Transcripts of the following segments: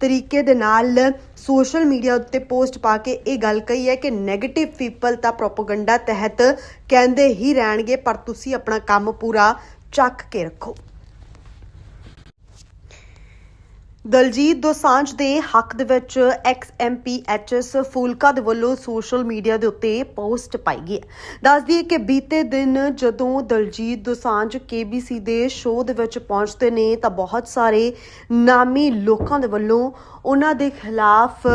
ਤਰੀਕੇ ਦੇ ਨਾਲ ਸੋਸ਼ਲ ਮੀਡੀਆ ਉੱਤੇ ਪੋਸਟ ਪਾ ਕੇ ਇਹ ਗੱਲ ਕਹੀ ਹੈ ਕਿ 네ਗੇਟਿਵ ਪੀਪਲ ਤਾਂ ਪ੍ਰੋਪਗੈਂਡਾ ਤਹਿਤ ਕਹਿੰਦੇ ਹੀ ਰਹਿਣਗੇ, ਪਰ ਤੁਸੀਂ ਆਪਣਾ ਕੰਮ ਪੂਰਾ ਚੱਕ ਕੇ ਰੱਖੋ। ਦਲਜੀਤ ਦੋਸਾਂਝ ਦੇ ਹੱਕ ਦੇ ਵਿੱਚ ਐਕਸ ਐਮਪੀ ਐਚਐਸ ਫੂਲਕਾ ਦੇ ਵੱਲੋਂ ਸੋਸ਼ਲ ਮੀਡੀਆ ਦੇ ਉੱਤੇ ਪੋਸਟ ਪਾਈ ਗਈ ਹੈ। ਦੱਸਦੀ ਹੈ ਕਿ ਬੀਤੇ ਦਿਨ ਜਦੋਂ ਦਲਜੀਤ ਦੋਸਾਂਝ ਕੇਬੀਸੀ ਦੇ ਸ਼ੋਅ ਦੇ ਵਿੱਚ ਪਹੁੰਚਦੇ ਨੇ, ਤਾਂ ਬਹੁਤ ਸਾਰੇ ਨਾਮੀ ਲੋਕਾਂ ਦੇ ਵੱਲੋਂ ਉਹਨਾਂ ਦੇ ਖਿਲਾਫ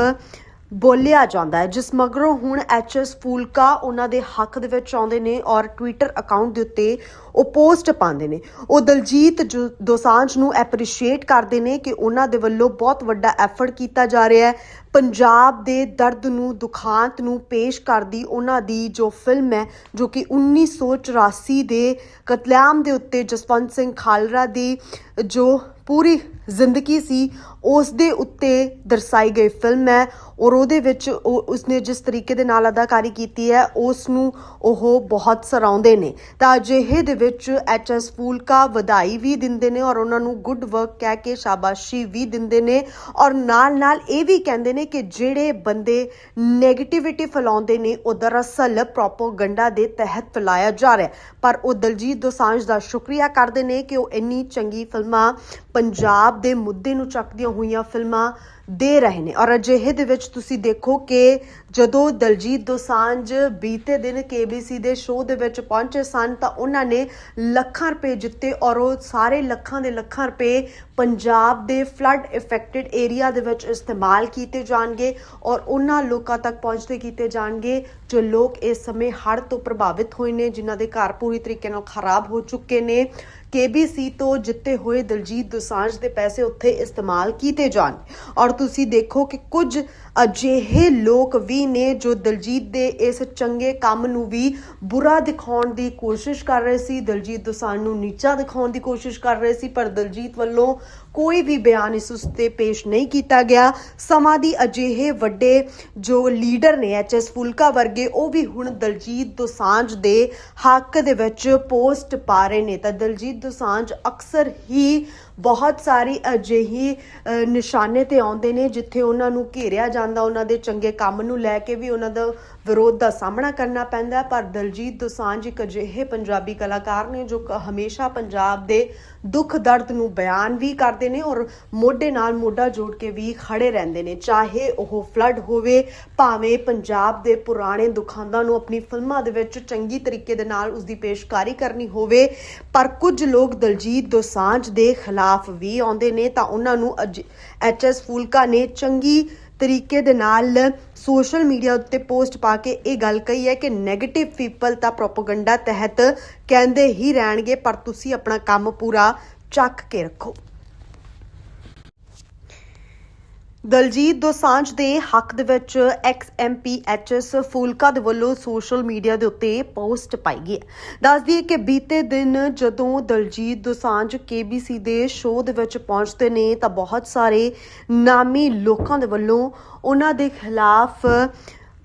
ਬੋਲਿਆ ਜਾਂਦਾ ਹੈ, ਜਿਸ ਮਗਰੋਂ ਹੁਣ ਐਚਐਸ ਫੂਲਕਾ ਉਹਨਾਂ ਦੇ ਹੱਕ ਦੇ ਵਿੱਚ ਆਉਂਦੇ ਨੇ ਔਰ ਟਵਿੱਟਰ ਅਕਾਊਂਟ ਦੇ ਉੱਤੇ ਉਹ ਪੋਸਟ ਪਾਉਂਦੇ ਨੇ। ਉਹ ਦਲਜੀਤ ਜੋ- ਦੋਸਾਂਝ ਨੂੰ ਐਪਰੀਸ਼ੀਏਟ ਕਰਦੇ ਨੇ ਕਿ ਉਹਨਾਂ ਦੇ ਵੱਲੋਂ ਬਹੁਤ ਵੱਡਾ ਐਫਰਟ ਕੀਤਾ ਜਾ ਰਿਹਾ ਹੈ। ਪੰਜਾਬ ਦੇ ਦਰਦ ਨੂੰ, ਦੁਖਾਂਤ ਨੂੰ ਪੇਸ਼ ਕਰਦੀ ਉਹਨਾਂ ਦੀ ਜੋ ਫਿਲਮ ਹੈ, ਜੋ ਕਿ 1984 ਦੇ ਕਤਲੇਆਮ ਦੇ ਉੱਤੇ ਜਸਵੰਤ ਸਿੰਘ ਖਾਲਰਾ ਦੀ ਜੋ ਪੂਰੀ ਜ਼ਿੰਦਗੀ ਸੀ, ਉਸ ਦੇ ਉੱਤੇ ਦਰਸਾਈ ਗਈ ਫਿਲਮ ਹੈ ਔਰ ਉਹਦੇ ਵਿੱਚ ਉਹ ਉਸਨੇ ਜਿਸ ਤਰੀਕੇ ਦੇ ਨਾਲ ਅਦਾਕਾਰੀ ਕੀਤੀ ਹੈ, ਉਸ ਨੂੰ ਉਹ ਬਹੁਤ ਸਰਾਉਂਦੇ ਨੇ। ਤਾਂ ਅਜਿਹੇ ਦੇ ਵਿੱਚ ਐਚਐਸ ਫੂਲਕਾ ਵਧਾਈ ਵੀ ਦਿੰਦੇ ਨੇ ਔਰ ਉਹਨਾਂ ਨੂੰ ਗੁੱਡ ਵਰਕ ਕਹਿ ਕੇ ਸ਼ਾਬਾਸ਼ੀ ਵੀ ਦਿੰਦੇ ਨੇ ਔਰ ਨਾਲ ਨਾਲ ਇਹ ਵੀ ਕਹਿੰਦੇ ਨੇ ਕਿ ਜਿਹੜੇ ਬੰਦੇ 네ਗੇਟਿਵਿਟੀ ਫੈਲਾਉਂਦੇ ਨੇ, ਉਹ ਦਰਅਸਲ ਪ੍ਰੋਪਗੈਂਡਾ ਦੇ ਤਹਿਤ ਫੈਲਾਇਆ ਜਾ ਰਿਹਾ ਪਰ ਉਹ ਦਲਜੀਤ ਦੋਸਾਂਝ ਦਾ ਸ਼ੁਕਰੀਆ ਕਰਦੇ ਨੇ ਕਿ ਉਹ ਇੰਨੀ ਚੰਗੀ ਫਿਲਮਾਂ ਪੰਜਾਬ ਦੇ ਮੁੱਦੇ ਨੂੰ ਚੱਕਦੀਆਂ ਹੋਈਆਂ ਫਿਲਮਾਂ ਦੇ ਰਹੇ ਨੇ। ਔਰ ਅਜਿਹੇ ਦੇ ਵਿੱਚ ਤੁਸੀਂ ਦੇਖੋ ਕਿ ਜਦੋਂ ਦਲਜੀਤ ਦੋਸਾਂਝ ਬੀਤੇ ਦਿਨ ਕੇਬੀਸੀ ਦੇ ਸ਼ੋਅ ਦੇ ਵਿੱਚ ਪਹੁੰਚੇ ਸਨ, ਤਾਂ ਉਹਨਾਂ ਨੇ ਲੱਖਾਂ ਰੁਪਏ ਜਿੱਤੇ ਔਰ ਉਹ ਸਾਰੇ ਲੱਖਾਂ ਦੇ ਲੱਖਾਂ ਰੁਪਏ ਪੰਜਾਬ ਦੇ ਫਲੱਡ ਇਫੈਕਟਡ ਏਰੀਆ ਦੇ ਵਿੱਚ ਇਸਤੇਮਾਲ ਕੀਤੇ ਜਾਣਗੇ ਔਰ ਉਹਨਾਂ ਲੋਕਾਂ ਤੱਕ ਪਹੁੰਚਦੇ ਕੀਤੇ ਜਾਣਗੇ। ਜੋ ਲੋਕ ਇਸ ਸਮੇਂ ਹੜ੍ਹ ਤੋਂ ਪ੍ਰਭਾਵਿਤ ਹੋਏ ਨੇ, ਜਿਨ੍ਹਾਂ ਦੇ ਘਰ ਪੂਰੀ ਤਰੀਕੇ ਨਾਲ ਖਰਾਬ ਹੋ ਚੁੱਕੇ ਨੇ। ਕੇਬੀਸੀ ਤੋਂ ਜਿੱਤੇ ਹੋਏ ਦਲਜੀਤ ਦੋਸਾਂਝ ਦੇ ਪੈਸੇ ਉੱਥੇ ਇਸਤੇਮਾਲ ਕੀਤੇ ਜਾਣ। ਔਰ ਤੁਸੀਂ ਦੇਖੋ ਕਿ ਕੁਝ ਅਜਿਹੇ ਲੋਕ ਵੀ ਨੇ ਜੋ ਦਲਜੀਤ ਦੇ ਇਸ ਚੰਗੇ ਕੰਮ ਨੂੰ ਵੀ ਬੁਰਾ ਦਿਖਾਉਣ ਦੀ ਕੋਸ਼ਿਸ਼ ਕਰ ਰਹੇ ਸੀ। ਦਲਜੀਤ ਦੋਸਾਂਝ ਨੂੰ ਨੀਚਾ ਦਿਖਾਉਣ ਦੀ ਕੋਸ਼ਿਸ਼ ਕਰ ਰਹੇ ਸੀ, ਪਰ ਦਲਜੀਤ ਵੱਲੋਂ ਕੋਈ ਵੀ ਬਿਆਨ ਇਸ ਉਸਤੇ ਪੇਸ਼ ਨਹੀਂ ਕੀਤਾ ਗਿਆ। ਸਮਾਂ ਦੀ ਅਜਿਹੇ ਵੱਡੇ ਜੋ ਲੀਡਰ ਨੇ ਐਚਐਸ ਫੁਲਕਾ ਵਰਗੇ, ਉਹ ਵੀ ਹੁਣ ਦਲਜੀਤ ਦੋਸਾਂਝ ਦੇ ਹੱਕ ਦੇ ਵਿੱਚ ਪੋਸਟ ਪਾ ਰਹੇ ਨੇ। ਤਾਂ ਦਲਜੀਤ ਦੋਸਾਂਝ ਅਕਸਰ ਹੀ ਬਹੁਤ ਸਾਰੀ ਅਜਿਹੀ ਨਿਸ਼ਾਨੇ ਤੇ ਆਉਂਦੇ ਨੇ, ਜਿੱਥੇ ਉਹਨਾਂ ਨੂੰ ਘੇਰਿਆ ਜਾਂਦਾ, ਉਹਨਾਂ ਦੇ ਚੰਗੇ ਕੰਮ ਨੂੰ ਲੈ ਕੇ ਵੀ ਉਹਨਾਂ ਦਾ ਵਿਰੋਧ ਦਾ ਸਾਹਮਣਾ ਕਰਨਾ ਪੈਂਦਾ ਪਰ ਦਲਜੀਤ ਦੋਸਾਂਝ ਇੱਕ ਅਜਿਹੇ ਪੰਜਾਬੀ ਕਲਾਕਾਰ ਨੇ, ਜੋ ਕ- ਹਮੇਸ਼ਾ ਪੰਜਾਬ ਦੇ ਦੁੱਖ ਦਰਦ ਨੂੰ ਬਿਆਨ ਵੀ ਕਰਦੇ ਨੇ ਔਰ ਮੋਢੇ ਨਾਲ ਮੋਢਾ ਜੋੜ ਕੇ ਵੀ ਖੜੇ ਰਹਿੰਦੇ ਨੇ। ਚਾਹੇ ਉਹ ਫਲੱਡ ਹੋਵੇ, ਭਾਵੇਂ ਪੰਜਾਬ ਦੇ ਪੁਰਾਣੇ ਦੁਖਾਂਤਾਂ ਨੂੰ ਆਪਣੀ ਫਿਲਮਾਂ ਦੇ ਵਿੱਚ ਚੰਗੀ ਤਰੀਕੇ ਦੇ ਨਾਲ ਉਸ ਦੀ ਪੇਸ਼ਕਾਰੀ ਕਰਨੀ ਹੋਵੇ, ਪਰ ਕੁਝ ਲੋਕ ਦਲਜੀਤ ਦੋਸਾਂਝ ਦੇ ਖਿਲਾਫ ਵੀ ਆਉਂਦੇ ਨੇ ਤਾਂ ਉਹਨਾਂ ਨੂੰ ਐਚਐਸ ਫੂਲਕਾ ਨੇ ਚੰਗੀ ਤਰੀਕੇ ਦੇ ਨਾਲ ਸੋਸ਼ਲ ਮੀਡੀਆ ਉੱਤੇ ਪੋਸਟ ਪਾ ਕੇ ਇਹ ਗੱਲ ਕਹੀ ਹੈ ਕਿ 네ਗੇਟਿਵ ਪੀਪਲ ਤਾਂ ਪ੍ਰੋਪਗੈਂਡਾ ਤਹਿਤ ਕਹਿੰਦੇ ਹੀ ਰਹਿਣਗੇ, ਪਰ ਤੁਸੀਂ ਆਪਣਾ ਕੰਮ ਪੂਰਾ ਚੱਕ ਕੇ ਰੱਖੋ। ਦਲਜੀਤ ਦੋਸਾਂਝ ਦੇ ਹੱਕ ਦੇ ਵਿੱਚ ਐਕਸ ਐਮਪੀ ਐਚਐਸ ਫੂਲਕਾ ਦੇ ਵੱਲੋਂ ਸੋਸ਼ਲ ਮੀਡੀਆ ਦੇ ਉੱਤੇ ਪੋਸਟ ਪਾਈ ਗਈ ਹੈ। ਦੱਸਦੀ ਹੈ ਕਿ ਬੀਤੇ ਦਿਨ ਜਦੋਂ ਦਲਜੀਤ ਦੋਸਾਂਝ ਕੇਬੀਸੀ ਦੇ ਸ਼ੋਅ ਦੇ ਵਿੱਚ ਪਹੁੰਚਦੇ ਨੇ ਤਾਂ ਬਹੁਤ ਸਾਰੇ ਨਾਮੀ ਲੋਕਾਂ ਦੇ ਵੱਲੋਂ ਉਹਨਾਂ ਦੇ ਖਿਲਾਫ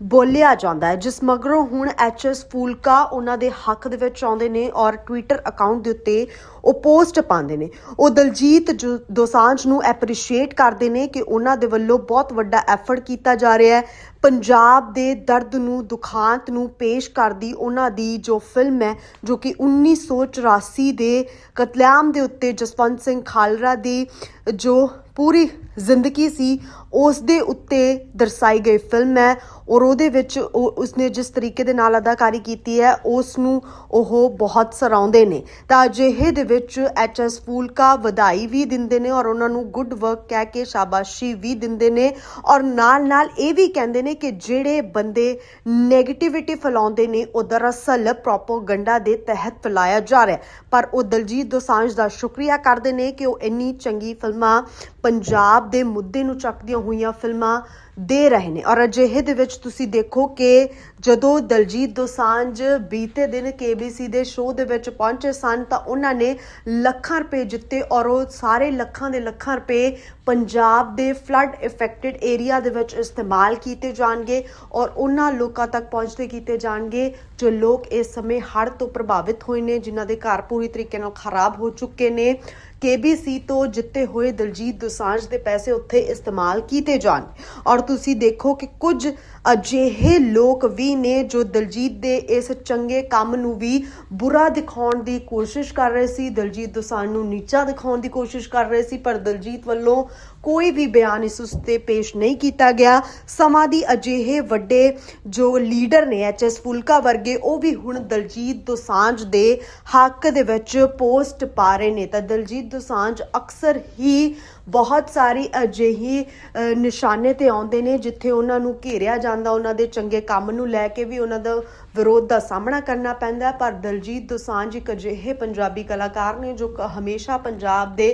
ਬੋਲਿਆ ਜਾਂਦਾ ਹੈ, ਜਿਸ ਮਗਰੋਂ ਹੁਣ ਐਚਐਸ ਫੂਲਕਾ ਉਹਨਾਂ ਦੇ ਹੱਕ ਦੇ ਵਿੱਚ ਆਉਂਦੇ ਨੇ ਔਰ ਟਵਿੱਟਰ ਅਕਾਊਂਟ ਦੇ ਉੱਤੇ ਉਹ ਪੋਸਟ ਪਾਉਂਦੇ ਨੇ। ਉਹ ਦਲਜੀਤ ਜੋ- ਦੋਸਾਂਝ ਨੂੰ ਐਪਰੀਸ਼ੀਏਟ ਕਰਦੇ ਨੇ ਕਿ ਉਹਨਾਂ ਦੇ ਵੱਲੋਂ ਬਹੁਤ ਵੱਡਾ ਐਫਰਟ ਕੀਤਾ ਜਾ ਰਿਹਾ ਹੈ। ਪੰਜਾਬ ਦੇ ਦਰਦ ਨੂੰ, ਦੁਖਾਂਤ ਨੂੰ ਪੇਸ਼ ਕਰਦੀ ਉਹਨਾਂ ਦੀ ਜੋ ਫਿਲਮ ਹੈ, ਜੋ ਕਿ 1984 ਦੇ ਕਤਲੇਆਮ ਦੇ ਉੱਤੇ ਜਸਵੰਤ ਸਿੰਘ ਖਾਲਰਾ ਦੀ ਜੋ ਪੂਰੀ ਜ਼ਿੰਦਗੀ ਸੀ, ਉਸ ਦੇ ਉੱਤੇ ਦਰਸਾਈ ਗਈ ਫਿਲਮ ਹੈ। ਔਰ ਉਹਦੇ ਵਿੱਚ ਉਹ ਉਸਨੇ ਜਿਸ ਤਰੀਕੇ ਦੇ ਨਾਲ ਅਦਾਕਾਰੀ ਕੀਤੀ ਹੈ ਉਸ ਨੂੰ ਉਹ ਬਹੁਤ ਸਰਾਉਂਦੇ ਨੇ। ਤਾਂ ਅਜਿਹੇ ਦੇ ਵਿੱਚ ਐਚਐਸ ਫੂਲਕਾ ਵਧਾਈ ਵੀ ਦਿੰਦੇ ਨੇ ਔਰ ਉਹਨਾਂ ਨੂੰ ਗੁੱਡ ਵਰਕ ਕਹਿ ਕੇ ਸ਼ਾਬਾਸ਼ੀ ਵੀ ਦਿੰਦੇ ਨੇ ਔਰ ਨਾਲ ਨਾਲ ਇਹ ਵੀ ਕਹਿੰਦੇ ਨੇ ਕਿ ਜਿਹੜੇ ਬੰਦੇ 네ਗੇਟਿਵਿਟੀ ਫੈਲਾਉਂਦੇ ਨੇ, ਉਹ ਦਰਅਸਲ ਪ੍ਰੋਪਗੈਂਡਾ ਦੇ ਤਹਿਤ ਫੈਲਾਇਆ ਜਾ ਰਿਹਾ ਪਰ ਉਹ ਦਲਜੀਤ ਦੋਸਾਂਝ ਦਾ ਸ਼ੁਕਰੀਆ ਕਰਦੇ ਨੇ ਕਿ ਉਹ ਇੰਨੀ ਚੰਗੀ ਫਿਲਮਾਂ ਪੰਜਾਬ ਦੇ ਮੁੱਦੇ ਨੂੰ ਚੱਕਦੀਆਂ ਹੋਈਆਂ ਫਿਲਮਾਂ ਦੇ ਰਹੇ ਨੇ। ਔਰ ਅਜਿਹੇ ਦੇ ਵਿੱਚ ਤੁਸੀਂ ਦੇਖੋ ਕਿ ਜਦੋਂ ਦਲਜੀਤ ਦੋਸਾਂਝ ਬੀਤੇ ਦਿਨ ਕੇਬੀਸੀ ਦੇ ਸ਼ੋਅ ਦੇ ਵਿੱਚ ਪਹੁੰਚੇ ਸਨ ਤਾਂ ਉਹਨਾਂ ਨੇ ਲੱਖਾਂ ਰੁਪਏ ਜਿੱਤੇ ਔਰ ਉਹ ਸਾਰੇ ਲੱਖਾਂ ਦੇ ਲੱਖਾਂ ਰੁਪਏ ਪੰਜਾਬ ਦੇ ਫਲੱਡ ਇਫੈਕਟਡ ਏਰੀਆ ਦੇ ਵਿੱਚ ਇਸਤੇਮਾਲ ਕੀਤੇ ਜਾਣਗੇ ਔਰ ਉਹਨਾਂ ਲੋਕਾਂ ਤੱਕ ਪਹੁੰਚਦੇ ਕੀਤੇ ਜਾਣਗੇ। ਜੋ ਲੋਕ ਇਸ ਸਮੇਂ ਹੜ੍ਹ ਤੋਂ ਪ੍ਰਭਾਵਿਤ ਹੋਏ ਨੇ, ਜਿਨ੍ਹਾਂ ਦੇ ਘਰ ਪੂਰੀ ਤਰੀਕੇ ਨਾਲ ਖਰਾਬ ਹੋ ਚੁੱਕੇ ਨੇ। KBC ਤੋਂ ਜਿੱਤੇ ਹੋਏ ਦਲਜੀਤ ਦੋਸਾਂਝ ਦੇ ਪੈਸੇ ਉੱਥੇ ਇਸਤੇਮਾਲ ਕੀਤੇ ਜਾਣ। ਔਰ ਤੁਸੀਂ ਦੇਖੋ ਕਿ ਕੁਝ ਅਜਿਹੇ ਲੋਕ ਵੀ ਨੇ ਜੋ ਦਲਜੀਤ ਦੇ ਇਸ ਚੰਗੇ ਕੰਮ ਨੂੰ ਵੀ ਬੁਰਾ ਦਿਖਾਉਣ ਦੀ ਕੋਸ਼ਿਸ਼ ਕਰ ਰਹੇ ਸੀ। ਦਲਜੀਤ ਦੋਸਾਂਝ ਨੂੰ ਨੀਚਾ ਦਿਖਾਉਣ ਦੀ ਕੋਸ਼ਿਸ਼ ਕਰ ਰਹੇ ਸੀ, ਪਰ ਦਲਜੀਤ ਵੱਲੋਂ ਕੋਈ ਵੀ ਬਿਆਨ ਇਸ ਉਸਤੇ ਪੇਸ਼ ਨਹੀਂ ਕੀਤਾ ਗਿਆ। ਸਮਾਂ ਦੀ ਅਜਿਹੇ ਵੱਡੇ ਜੋ ਲੀਡਰ ਨੇ ਐਚਐਸ ਫੁਲਕਾ ਵਰਗੇ, ਉਹ ਵੀ ਹੁਣ ਦਲਜੀਤ ਦੋਸਾਂਝ ਦੇ ਹੱਕ ਦੇ ਵਿੱਚ ਪੋਸਟ ਪਾ ਰਹੇ ਨੇ। ਤਾਂ ਦਲਜੀਤ ਦੋਸਾਂਝ ਅਕਸਰ ਹੀ ਬਹੁਤ ਸਾਰੀ ਅਜਿਹੀ ਨਿਸ਼ਾਨੇ ਤੇ ਆਉਂਦੇ ਨੇ, ਜਿੱਥੇ ਉਹਨਾਂ ਨੂੰ ਘੇਰਿਆ ਜਾਂਦਾ, ਉਹਨਾਂ ਦੇ ਚੰਗੇ ਕੰਮ ਨੂੰ ਲੈ ਕੇ ਵੀ ਉਹਨਾਂ ਦਾ ਵਿਰੋਧ ਦਾ ਸਾਹਮਣਾ ਕਰਨਾ ਪੈਂਦਾ ਪਰ ਦਲਜੀਤ ਦੋਸਾਂਝ ਇੱਕ ਅਜਿਹੇ ਪੰਜਾਬੀ ਕਲਾਕਾਰ ਨੇ ਜੋ ਕ- ਹਮੇਸ਼ਾ ਪੰਜਾਬ ਦੇ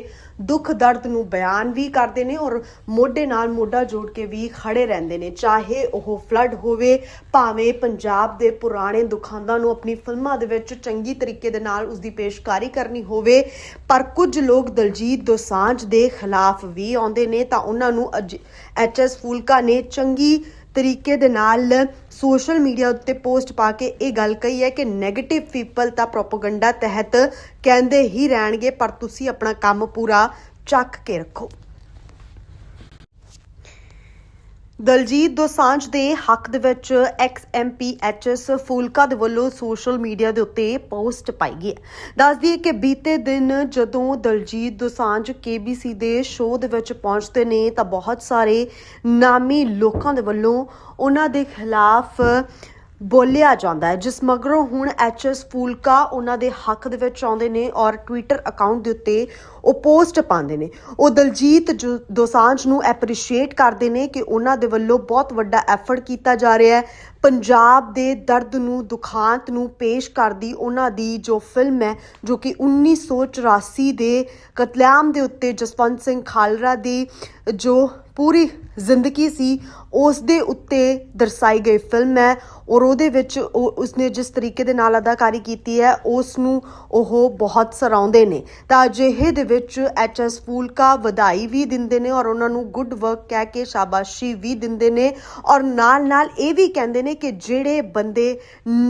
ਦੁੱਖ ਦਰਦ ਨੂੰ ਬਿਆਨ ਵੀ ਕਰਦੇ ਨੇ ਔਰ ਮੋਢੇ ਨਾਲ ਮੋਢਾ ਜੋੜ ਕੇ ਵੀ ਖੜੇ ਰਹਿੰਦੇ ਨੇ। ਚਾਹੇ ਉਹ ਫਲੱਡ ਹੋਵੇ, ਭਾਵੇਂ ਪੰਜਾਬ ਦੇ ਪੁਰਾਣੇ ਦੁਖਾਂਤਾਂ ਨੂੰ ਆਪਣੀ ਫਿਲਮਾਂ ਦੇ ਵਿੱਚ ਚੰਗੀ ਤਰੀਕੇ ਦੇ ਨਾਲ ਉਸ ਦੀ ਪੇਸ਼ਕਾਰੀ ਕਰਨੀ ਹੋਵੇ, ਪਰ ਕੁਝ ਲੋਕ ਦਲਜੀਤ ਦੋਸਾਂਝ ਦੇ ਖਿਲਾਫ ਵੀ ਆਉਂਦੇ ਨੇ ਤਾਂ ਉਹਨਾਂ ਨੂੰ ਐਚਐਸ ਫੂਲਕਾ ਨੇ ਚੰਗੀ ਤਰੀਕੇ ਦੇ ਨਾਲ ਸੋਸ਼ਲ ਮੀਡੀਆ ਉੱਤੇ ਪੋਸਟ ਪਾ ਕੇ ਇਹ ਗੱਲ ਕਹੀ ਹੈ ਕਿ 네ਗੇਟਿਵ ਪੀਪਲ ਤਾਂ ਪ੍ਰੋਪਗੈਂਡਾ ਤਹਿਤ ਕਹਿੰਦੇ ਹੀ ਰਹਿਣਗੇ, ਪਰ ਤੁਸੀਂ ਆਪਣਾ ਕੰਮ ਪੂਰਾ ਚੱਕ ਕੇ ਰੱਖੋ। ਦਲਜੀਤ ਦੋਸਾਂਝ ਦੇ ਹੱਕ ਦੇ ਵਿੱਚ ਐਕਸ ਐਮਪੀ ਐਚਐਸ ਫੂਲਕਾ ਦੇ ਵੱਲੋਂ ਸੋਸ਼ਲ ਮੀਡੀਆ ਦੇ ਉੱਤੇ ਪੋਸਟ ਪਾਈ ਗਈ ਹੈ। ਦੱਸਦੀ ਦਈਏ ਕਿ ਬੀਤੇ ਦਿਨ ਜਦੋਂ ਦਲਜੀਤ ਦੋਸਾਂਝ ਕੇਬੀਸੀ ਦੇ ਸ਼ੋਅ ਦੇ ਵਿੱਚ ਪਹੁੰਚਦੇ ਨੇ, ਤਾਂ ਬਹੁਤ ਸਾਰੇ ਨਾਮੀ ਲੋਕਾਂ ਦੇ ਵੱਲੋਂ ਉਹਨਾਂ ਦੇ ਖਿਲਾਫ ਬੋਲਿਆ ਜਾਂਦਾ ਹੈ, ਜਿਸ ਮਗਰੋਂ ਹੁਣ ਐਚਐਸ ਫੂਲਕਾ ਉਹਨਾਂ ਦੇ ਹੱਕ ਦੇ ਵਿੱਚ ਆਉਂਦੇ ਨੇ ਔਰ ਟਵਿੱਟਰ ਅਕਾਊਂਟ ਦੇ ਉੱਤੇ ਉਹ ਪੋਸਟ ਪਾਉਂਦੇ ਨੇ। ਉਹ ਦਲਜੀਤ ਜੋ- ਦੋਸਾਂਝ ਨੂੰ ਐਪਰੀਸ਼ੀਏਟ ਕਰਦੇ ਨੇ ਕਿ ਉਹਨਾਂ ਦੇ ਵੱਲੋਂ ਬਹੁਤ ਵੱਡਾ ਐਫਰਟ ਕੀਤਾ ਜਾ ਰਿਹਾ ਹੈ। ਪੰਜਾਬ ਦੇ ਦਰਦ ਨੂੰ, ਦੁਖਾਂਤ ਨੂੰ ਪੇਸ਼ ਕਰਦੀ ਉਹਨਾਂ ਦੀ ਜੋ ਫਿਲਮ ਹੈ, ਜੋ ਕਿ 1984 ਦੇ ਕਤਲੇਆਮ ਦੇ ਉੱਤੇ ਜਸਵੰਤ ਸਿੰਘ ਖਾਲਰਾ ਦੀ ਜੋ ਪੂਰੀ ਜ਼ਿੰਦਗੀ ਸੀ, ਉਸ ਦੇ ਉੱਤੇ ਦਰਸਾਈ ਗਈ ਫਿਲਮ ਹੈ। ਔਰ ਉਹਦੇ ਵਿੱਚ ਉਹ ਉਸਨੇ ਜਿਸ ਤਰੀਕੇ ਦੇ ਨਾਲ ਅਦਾਕਾਰੀ ਕੀਤੀ ਹੈ ਉਸ ਨੂੰ ਉਹ ਬਹੁਤ ਸਰਾਉਂਦੇ ਨੇ। ਤਾਂ ਅਜਿਹੇ ਦੇ ਵਿੱਚ ਐਚਐਸ ਫੂਲਕਾ ਵਧਾਈ ਵੀ ਦਿੰਦੇ ਨੇ ਔਰ ਉਹਨਾਂ ਨੂੰ ਗੁੱਡ ਵਰਕ ਕਹਿ ਕੇ ਸ਼ਾਬਾਸ਼ੀ ਵੀ ਦਿੰਦੇ ਨੇ ਔਰ ਨਾਲ ਨਾਲ ਇਹ ਵੀ ਕਹਿੰਦੇ ਨੇ ਕਿ ਜਿਹੜੇ ਬੰਦੇ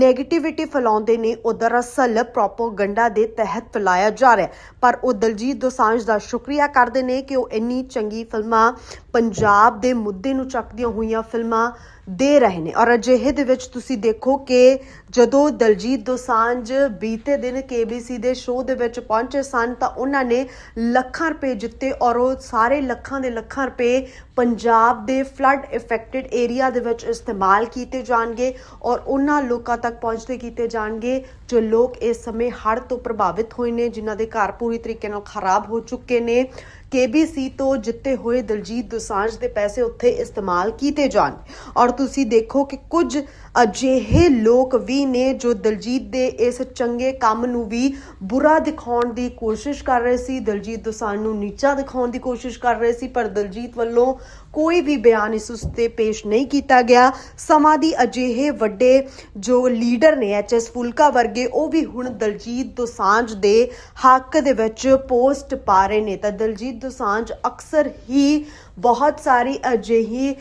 네ਗੇਟਿਵਿਟੀ ਫੈਲਾਉਂਦੇ ਨੇ, ਉਹ ਦਰਅਸਲ ਪ੍ਰੋਪਗੈਂਡਾ ਦੇ ਤਹਿਤ ਫੈਲਾਇਆ ਜਾ ਰਿਹਾ ਪਰ ਉਹ ਦਲਜੀਤ ਦੋਸਾਂਝ ਦਾ ਸ਼ੁਕਰੀਆ ਕਰਦੇ ਨੇ ਕਿ ਉਹ ਇੰਨੀ ਚੰਗੀ ਫਿਲਮਾਂ ਪੰਜਾਬ ਦੇ ਮੁੱਦੇ ਨੂੰ ਚੱਕਦੀਆਂ ਹੋਈਆਂ ਫਿਲਮਾਂ ਦੇ ਰਹੇ ਨੇ। ਔਰ ਅਜਿਹੇ ਦੇ ਵਿੱਚ ਤੁਸੀਂ ਦੇਖੋ ਕਿ ਜਦੋਂ ਦਲਜੀਤ ਦੋਸਾਂਝ ਬੀਤੇ ਦਿਨ KBC ਦੇ ਸ਼ੋਅ ਦੇ ਵਿੱਚ ਪਹੁੰਚੇ ਸਨ ਤਾਂ ਉਹਨਾਂ ਨੇ ਲੱਖਾਂ ਰੁਪਏ ਜਿੱਤੇ ਔਰ ਉਹ ਸਾਰੇ ਲੱਖਾਂ ਦੇ ਲੱਖਾਂ ਰੁਪਏ ਪੰਜਾਬ ਦੇ ਫਲੱਡ ਇਫੈਕਟਡ ਏਰੀਆ ਦੇ ਵਿੱਚ ਇਸਤੇਮਾਲ ਕੀਤੇ ਜਾਣਗੇ ਔਰ ਉਹਨਾਂ ਲੋਕਾਂ ਤੱਕ ਪਹੁੰਚਦੇ ਕੀਤੇ ਜਾਣਗੇ ਜੋ ਲੋਕ ਇਸ ਸਮੇਂ ਹੜ੍ਹ ਤੋਂ ਪ੍ਰਭਾਵਿਤ ਹੋਏ ਨੇ, ਜਿਨ੍ਹਾਂ ਦੇ ਘਰ ਪੂਰੀ ਤਰੀਕੇ ਨਾਲ ਖਰਾਬ ਹੋ ਚੁੱਕੇ ਨੇ। KBC ਤੋਂ ਜਿੱਤੇ ਹੋਏ ਦਲਜੀਤ ਦੋਸਾਂਝ ਦੇ ਪੈਸੇ ਉੱਥੇ ਇਸਤੇਮਾਲ ਕੀਤੇ ਜਾਣ। ਔਰ ਤੁਸੀਂ ਦੇਖੋ ਕਿ ਕੁਝ ਅਜਿਹੇ ਲੋਕ ਵੀ ਨੇ ਜੋ ਦਲਜੀਤ ਦੇ ਇਸ ਚੰਗੇ ਕੰਮ ਨੂੰ ਵੀ ਬੁਰਾ ਦਿਖਾਉਣ ਦੀ ਕੋਸ਼ਿਸ਼ ਕਰ ਰਹੇ ਸੀ। ਦਲਜੀਤ ਦੋਸਾਂਝ ਨੂੰ ਨੀਚਾ ਦਿਖਾਉਣ ਦੀ ਕੋਸ਼ਿਸ਼ ਕਰ ਰਹੇ ਸੀ, ਪਰ ਦਲਜੀਤ ਵੱਲੋਂ ਕੋਈ ਵੀ ਬਿਆਨ ਇਸ ਉਸਤੇ ਪੇਸ਼ ਨਹੀਂ ਕੀਤਾ ਗਿਆ। ਸਮਾਂ ਦੀ ਅਜਿਹੇ ਵੱਡੇ ਜੋ ਲੀਡਰ ਨੇ ਐਚਐਸ ਫੁਲਕਾ ਵਰਗੇ, ਉਹ ਵੀ ਹੁਣ ਦਲਜੀਤ ਦੋਸਾਂਝ ਦੇ ਹੱਕ ਦੇ ਵਿੱਚ ਪੋਸਟ ਪਾ ਰਹੇ ਨੇ। ਤਾਂ ਦਲਜੀਤ ਦੋਸਾਂਝ ਅਕਸਰ ਹੀ ਬਹੁਤ ਸਾਰੀ ਅਜਿਹੀ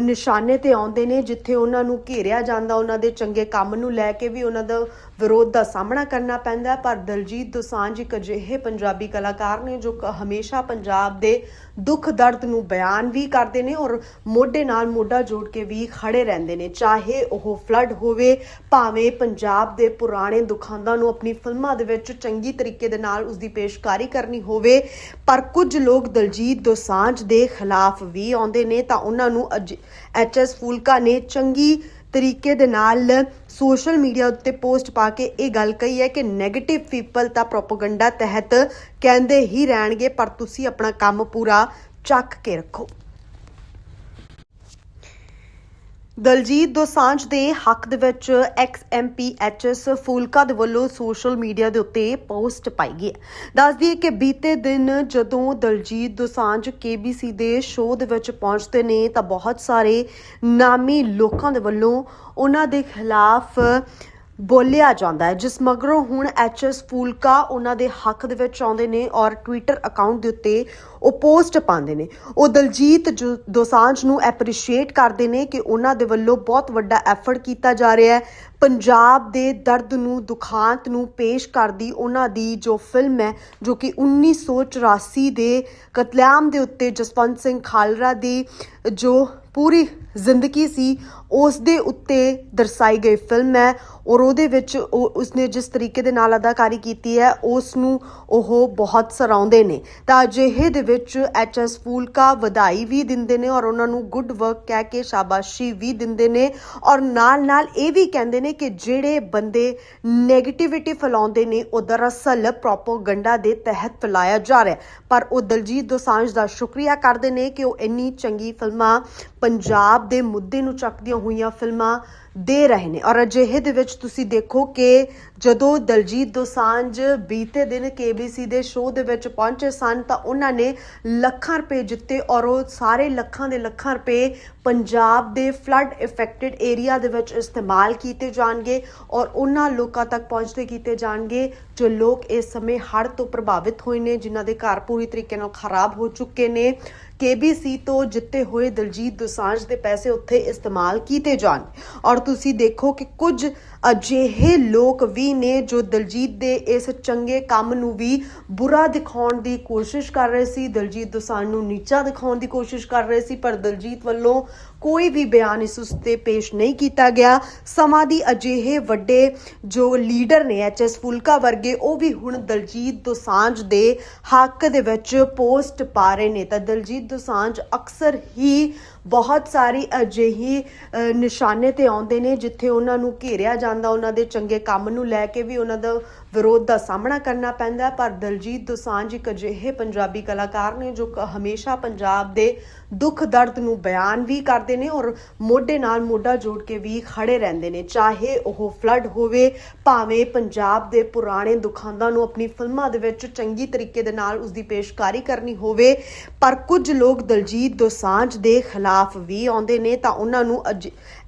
ਨਿਸ਼ਾਨੇ ਤੇ ਆਉਂਦੇ ਨੇ ਜਿੱਥੇ ਉਹਨਾਂ ਨੂੰ ਘੇਰਿਆ ਜਾਂਦਾ, ਉਹਨਾਂ ਦੇ ਚੰਗੇ ਕੰਮ ਨੂੰ ਲੈ ਕੇ ਵੀ ਉਹਨਾਂ ਦਾ ਵਿਰੋਧ ਦਾ ਸਾਹਮਣਾ ਕਰਨਾ ਪੈਂਦਾ ਪਰ ਦਲਜੀਤ ਦੋਸਾਂਝ ਇੱਕ ਅਜਿਹੇ ਪੰਜਾਬੀ ਕਲਾਕਾਰ ਨੇ ਜੋ ਕ- ਹਮੇਸ਼ਾ ਪੰਜਾਬ ਦੇ ਦੁੱਖ ਦਰਦ ਨੂੰ ਬਿਆਨ ਵੀ ਕਰਦੇ ਨੇ ਔਰ ਮੋਢੇ ਨਾਲ ਮੋਢਾ ਜੋੜ ਕੇ ਵੀ ਖੜੇ ਰਹਿੰਦੇ ਨੇ। ਚਾਹੇ ਉਹ ਫਲੱਡ ਹੋਵੇ, ਭਾਵੇਂ ਪੰਜਾਬ ਦੇ ਪੁਰਾਣੇ ਦੁਖਾਂਤਾਂ ਨੂੰ ਆਪਣੀ ਫਿਲਮਾਂ ਦੇ ਵਿੱਚ ਚੰਗੀ ਤਰੀਕੇ ਦੇ ਨਾਲ ਉਸ ਦੀ ਪੇਸ਼ਕਾਰੀ ਕਰਨੀ ਹੋਵੇ ਪਰ ਕੁਝ ਲੋਕ ਦਲਜੀਤ ਦੋਸਾਂਝ ਦੇ ਖਿਲਾਫ ਵੀ ਆਉਂਦੇ ਨੇ ਤਾਂ ਉਹਨਾਂ ਨੂੰ ਐਚਐਸ ਫੂਲਕਾ ਨੇ ਚੰਗੀ ਤਰੀਕੇ ਦੇ ਨਾਲ ਸੋਸ਼ਲ ਮੀਡੀਆ ਉੱਤੇ ਪੋਸਟ ਪਾ ਕੇ ਇਹ ਗੱਲ ਕਹੀ ਹੈ ਕਿ 네ਗੇਟਿਵ ਪੀਪਲ ਤਾਂ ਪ੍ਰੋਪਗੈਂਡਾ ਤਹਿਤ ਕਹਿੰਦੇ ਹੀ ਰਹਿਣਗੇ, ਪਰ ਤੁਸੀਂ ਆਪਣਾ ਕੰਮ ਪੂਰਾ ਚੱਕ ਕੇ ਰੱਖੋ। ਦਲਜੀਤ ਦੋਸਾਂਝ ਦੇ ਹੱਕ ਦੇ ਵਿੱਚ ਐਕਸ ਐਮਪੀ ਐਚਐਸ ਫੂਲਕਾ ਦੇ ਵੱਲੋਂ ਸੋਸ਼ਲ ਮੀਡੀਆ ਦੇ ਉੱਤੇ ਪੋਸਟ ਪਾਈ ਗਈ ਹੈ। ਦੱਸਦੀ ਦਈਏ ਕਿ ਬੀਤੇ ਦਿਨ ਜਦੋਂ ਦਲਜੀਤ ਦੋਸਾਂਝ KBC ਦੇ ਸ਼ੋਅ ਦੇ ਵਿੱਚ ਪਹੁੰਚਦੇ ਨੇ ਤਾਂ ਬਹੁਤ ਸਾਰੇ ਨਾਮੀ ਲੋਕਾਂ ਦੇ ਵੱਲੋਂ ਉਹਨਾਂ ਦੇ ਖਿਲਾਫ ਬੋਲਿਆ ਜਾਂਦਾ ਹੈ, ਜਿਸ ਮਗਰੋਂ ਹੁਣ ਐਚਐਸ ਫੂਲਕਾ ਉਹਨਾਂ ਦੇ ਹੱਕ ਦੇ ਵਿੱਚ ਆਉਂਦੇ ਨੇ ਔਰ ਟਵਿੱਟਰ ਅਕਾਊਂਟ ਦੇ ਉੱਤੇ ਉਹ ਪੋਸਟ ਪਾਉਂਦੇ ਨੇ। ਉਹ ਦਲਜੀਤ ਜੋ- ਦੋਸਾਂਝ ਨੂੰ ਐਪਰੀਸ਼ੀਏਟ ਕਰਦੇ ਨੇ ਕਿ ਉਹਨਾਂ ਦੇ ਵੱਲੋਂ ਬਹੁਤ ਵੱਡਾ ਐਫਰਟ ਕੀਤਾ ਜਾ ਰਿਹਾ ਹੈ। ਪੰਜਾਬ ਦੇ ਦਰਦ ਨੂੰ, ਦੁਖਾਂਤ ਨੂੰ ਪੇਸ਼ ਕਰਦੀ ਉਹਨਾਂ ਦੀ ਜੋ ਫਿਲਮ ਹੈ, ਜੋ ਕਿ 1984 ਦੇ ਕਤਲੇਆਮ ਦੇ ਉੱਤੇ ਜਸਵੰਤ ਸਿੰਘ ਖਾਲਰਾ ਦੀ ਜੋ ਪੂਰੀ ਜ਼ਿੰਦਗੀ ਸੀ, ਉਸ ਦੇ ਉੱਤੇ ਦਰਸਾਈ ਗਈ ਫਿਲਮ ਹੈ ਔਰ ਉਹਦੇ ਵਿੱਚ ਉਹ, ਉਸਨੇ ਜਿਸ ਤਰੀਕੇ ਦੇ ਨਾਲ ਅਦਾਕਾਰੀ ਕੀਤੀ ਹੈ ਉਸ ਨੂੰ ਉਹ ਬਹੁਤ ਸਰਾਉਂਦੇ ਨੇ। ਤਾਂ ਅਜਿਹੇ ਦੇ ਵਿੱਚ ਐਚਐਸ ਫੂਲਕਾ ਵਧਾਈ ਵੀ ਦਿੰਦੇ ਨੇ ਔਰ ਉਹਨਾਂ ਨੂੰ ਗੁੱਡ ਵਰਕ ਕਹਿ ਕੇ ਸ਼ਾਬਾਸ਼ੀ ਵੀ ਦਿੰਦੇ ਨੇ ਔਰ ਨਾਲ ਨਾਲ ਇਹ ਵੀ ਕਹਿੰਦੇ ਨੇ ਕਿ ਜਿਹੜੇ ਬੰਦੇ 네ਗੇਟਿਵਿਟੀ ਫੈਲਾਉਂਦੇ ਨੇ, ਉਹ ਦਰਅਸਲ ਪ੍ਰੋਪੋਗੰਡਾ ਦੇ ਤਹਿਤ ਫੈਲਾਇਆ ਜਾ ਰਿਹਾ ਪਰ ਉਹ ਦਲਜੀਤ ਦੋਸਾਂਝ ਦਾ ਸ਼ੁਕਰੀਆ ਕਰਦੇ ਨੇ ਕਿ ਉਹ ਇੰਨੀ ਚੰਗੀ ਫਿਲਮਾਂ ਪੰਜਾਬ ਦੇ ਮੁੱਦੇ ਨੂੰ ਚੱਕਦੀਆਂ ਹੋਈਆਂ ਫਿਲਮਾਂ ਦੇ ਰਹੇ ਨੇ। ਔਰ ਅਜਿਹੇ ਦੇ ਵਿੱਚ ਤੁਸੀਂ ਦੇਖੋ ਕਿ ਜਦੋਂ ਦਲਜੀਤ ਦੋਸਾਂਝ ਬੀਤੇ ਦਿਨ KBC ਦੇ ਸ਼ੋਅ ਦੇ ਵਿੱਚ ਪਹੁੰਚੇ ਸਨ ਤਾਂ ਉਹਨਾਂ ਨੇ ਲੱਖਾਂ ਰੁਪਏ ਜਿੱਤੇ ਔਰ ਉਹ ਸਾਰੇ ਲੱਖਾਂ ਦੇ ਲੱਖਾਂ ਰੁਪਏ ਪੰਜਾਬ ਦੇ ਫਲੱਡ ਇਫੈਕਟਡ ਏਰੀਆ ਦੇ ਵਿੱਚ ਇਸਤੇਮਾਲ ਕੀਤੇ ਜਾਣਗੇ ਔਰ ਉਹਨਾਂ ਲੋਕਾਂ ਤੱਕ ਪਹੁੰਚਦੇ ਕੀਤੇ ਜਾਣਗੇ ਜੋ ਲੋਕ ਇਸ ਸਮੇਂ ਹੜ੍ਹ ਤੋਂ ਪ੍ਰਭਾਵਿਤ ਹੋਏ ਨੇ, ਜਿਨ੍ਹਾਂ ਦੇ ਘਰ ਪੂਰੀ ਤਰੀਕੇ ਨਾਲ ਖਰਾਬ ਹੋ ਚੁੱਕੇ ਨੇ। KBC ਤੋਂ ਜਿੱਤੇ ਹੋਏ ਦਲਜੀਤ ਦੋਸਾਂਝ ਦੇ ਪੈਸੇ ਉੱਥੇ ਇਸਤੇਮਾਲ ਕੀਤੇ ਜਾਣ। ਔਰ ਤੁਸੀਂ ਦੇਖੋ ਕਿ ਕੁਝ ਅਜਿਹੇ ਲੋਕ ਵੀ ਨੇ ਜੋ ਦਲਜੀਤ ਦੇ ਇਸ ਚੰਗੇ ਕੰਮ ਨੂੰ ਵੀ ਬੁਰਾ ਦਿਖਾਉਣ ਦੀ ਕੋਸ਼ਿਸ਼ ਕਰ ਰਹੇ ਸੀ। ਦਲਜੀਤ ਦੋਸਾਂਝ ਨੂੰ ਨੀਚਾ ਦਿਖਾਉਣ ਦੀ ਕੋਸ਼ਿਸ਼ ਕਰ ਰਹੇ ਸੀ, ਪਰ ਦਲਜੀਤ ਵੱਲੋਂ ਕੋਈ ਵੀ ਬਿਆਨ ਇਸ ਉਸਤੇ ਪੇਸ਼ ਨਹੀਂ ਕੀਤਾ ਗਿਆ। ਸਮਾਂ ਦੀ ਅਜਿਹੇ ਵੱਡੇ ਜੋ ਲੀਡਰ ਨੇ ਐਚਐਸ ਫੁਲਕਾ ਵਰਗੇ, ਉਹ ਵੀ ਹੁਣ ਦਲਜੀਤ ਦੋਸਾਂਝ ਦੇ ਹੱਕ ਦੇ ਵਿੱਚ ਪੋਸਟ ਪਾ ਰਹੇ ਨੇ। ਤਾਂ ਦਲਜੀਤ ਦੋਸਾਂਝ ਅਕਸਰ ਹੀ ਬਹੁਤ ਸਾਰੀ ਅਜਿਹੀ ਨਿਸ਼ਾਨੇ ਤੇ ਆਉਂਦੇ ਨੇ ਜਿੱਥੇ ਉਹਨਾਂ ਨੂੰ ਘੇਰਿਆ ਜਾਂਦਾ, ਉਹਨਾਂ ਦੇ ਚੰਗੇ ਕੰਮ ਨੂੰ ਲੈ ਕੇ ਵੀ ਉਹਨਾਂ ਦਾ ਵਿਰੋਧ ਦਾ ਸਾਹਮਣਾ ਕਰਨਾ ਪੈਂਦਾ ਪਰ ਦਲਜੀਤ ਦੋਸਾਂਝ ਇੱਕ ਅਜਿਹੇ ਪੰਜਾਬੀ ਕਲਾਕਾਰ ਨੇ ਜੋ ਕ- ਹਮੇਸ਼ਾ ਪੰਜਾਬ ਦੇ ਦੁੱਖ ਦਰਦ ਨੂੰ ਬਿਆਨ ਵੀ ਕਰਦੇ ਨੇ ਔਰ ਮੋਢੇ ਨਾਲ ਮੋਢਾ ਜੋੜ ਕੇ ਵੀ ਖੜੇ ਰਹਿੰਦੇ ਨੇ। ਚਾਹੇ ਉਹ ਫਲੱਡ ਹੋਵੇ, ਭਾਵੇਂ ਪੰਜਾਬ ਦੇ ਪੁਰਾਣੇ ਦੁਖਾਂਤਾਂ ਨੂੰ ਆਪਣੀ ਫਿਲਮਾਂ ਦੇ ਵਿੱਚ ਚੰਗੀ ਤਰੀਕੇ ਦੇ ਨਾਲ ਉਸ ਦੀ ਪੇਸ਼ਕਾਰੀ ਕਰਨੀ ਹੋਵੇ, ਪਰ ਕੁਝ ਲੋਕ ਦਲਜੀਤ ਦੋਸਾਂਝ ਦੇ ਖਿਲਾਫ ਵੀ ਆਉਂਦੇ ਨੇ ਤਾਂ ਉਹਨਾਂ ਨੂੰ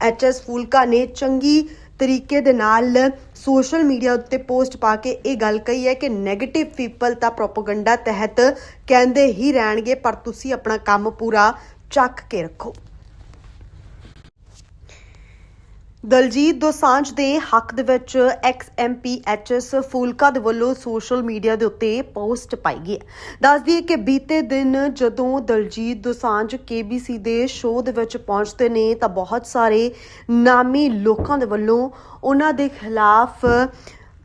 ਐਚਐਸ ਫੂਲਕਾ ਨੇ ਚੰਗੀ ਤਰੀਕੇ ਦੇ ਨਾਲ ਸੋਸ਼ਲ ਮੀਡੀਆ ਉੱਤੇ ਪੋਸਟ ਪਾ ਕੇ ਇਹ ਗੱਲ ਕਹੀ ਹੈ ਕਿ 네ਗੇਟਿਵ ਪੀਪਲ ਤਾਂ ਪ੍ਰੋਪਗੈਂਡਾ ਤਹਿਤ ਕਹਿੰਦੇ ਹੀ ਰਹਿਣਗੇ, ਪਰ ਤੁਸੀਂ ਆਪਣਾ ਕੰਮ ਪੂਰਾ ਚੱਕ ਕੇ ਰੱਖੋ। ਦਲਜੀਤ ਦੋਸਾਂਝ ਦੇ ਹੱਕ ਦੇ ਵਿੱਚ ਐਕਸ ਐਮਪੀ ਐਚਐਸ ਫੂਲਕਾ ਦੇ ਵੱਲੋਂ ਸੋਸ਼ਲ ਮੀਡੀਆ ਦੇ ਉੱਤੇ ਪੋਸਟ ਪਾਈ ਗਈ ਹੈ। ਦੱਸ ਦਈਏ ਕਿ ਬੀਤੇ ਦਿਨ ਜਦੋਂ ਦਲਜੀਤ ਦੋਸਾਂਝ KBC ਦੇ ਸ਼ੋਅ ਦੇ ਵਿੱਚ ਪਹੁੰਚਦੇ ਨੇ ਤਾਂ ਬਹੁਤ ਸਾਰੇ ਨਾਮੀ ਲੋਕਾਂ ਦੇ ਵੱਲੋਂ ਉਹਨਾਂ ਦੇ ਖਿਲਾਫ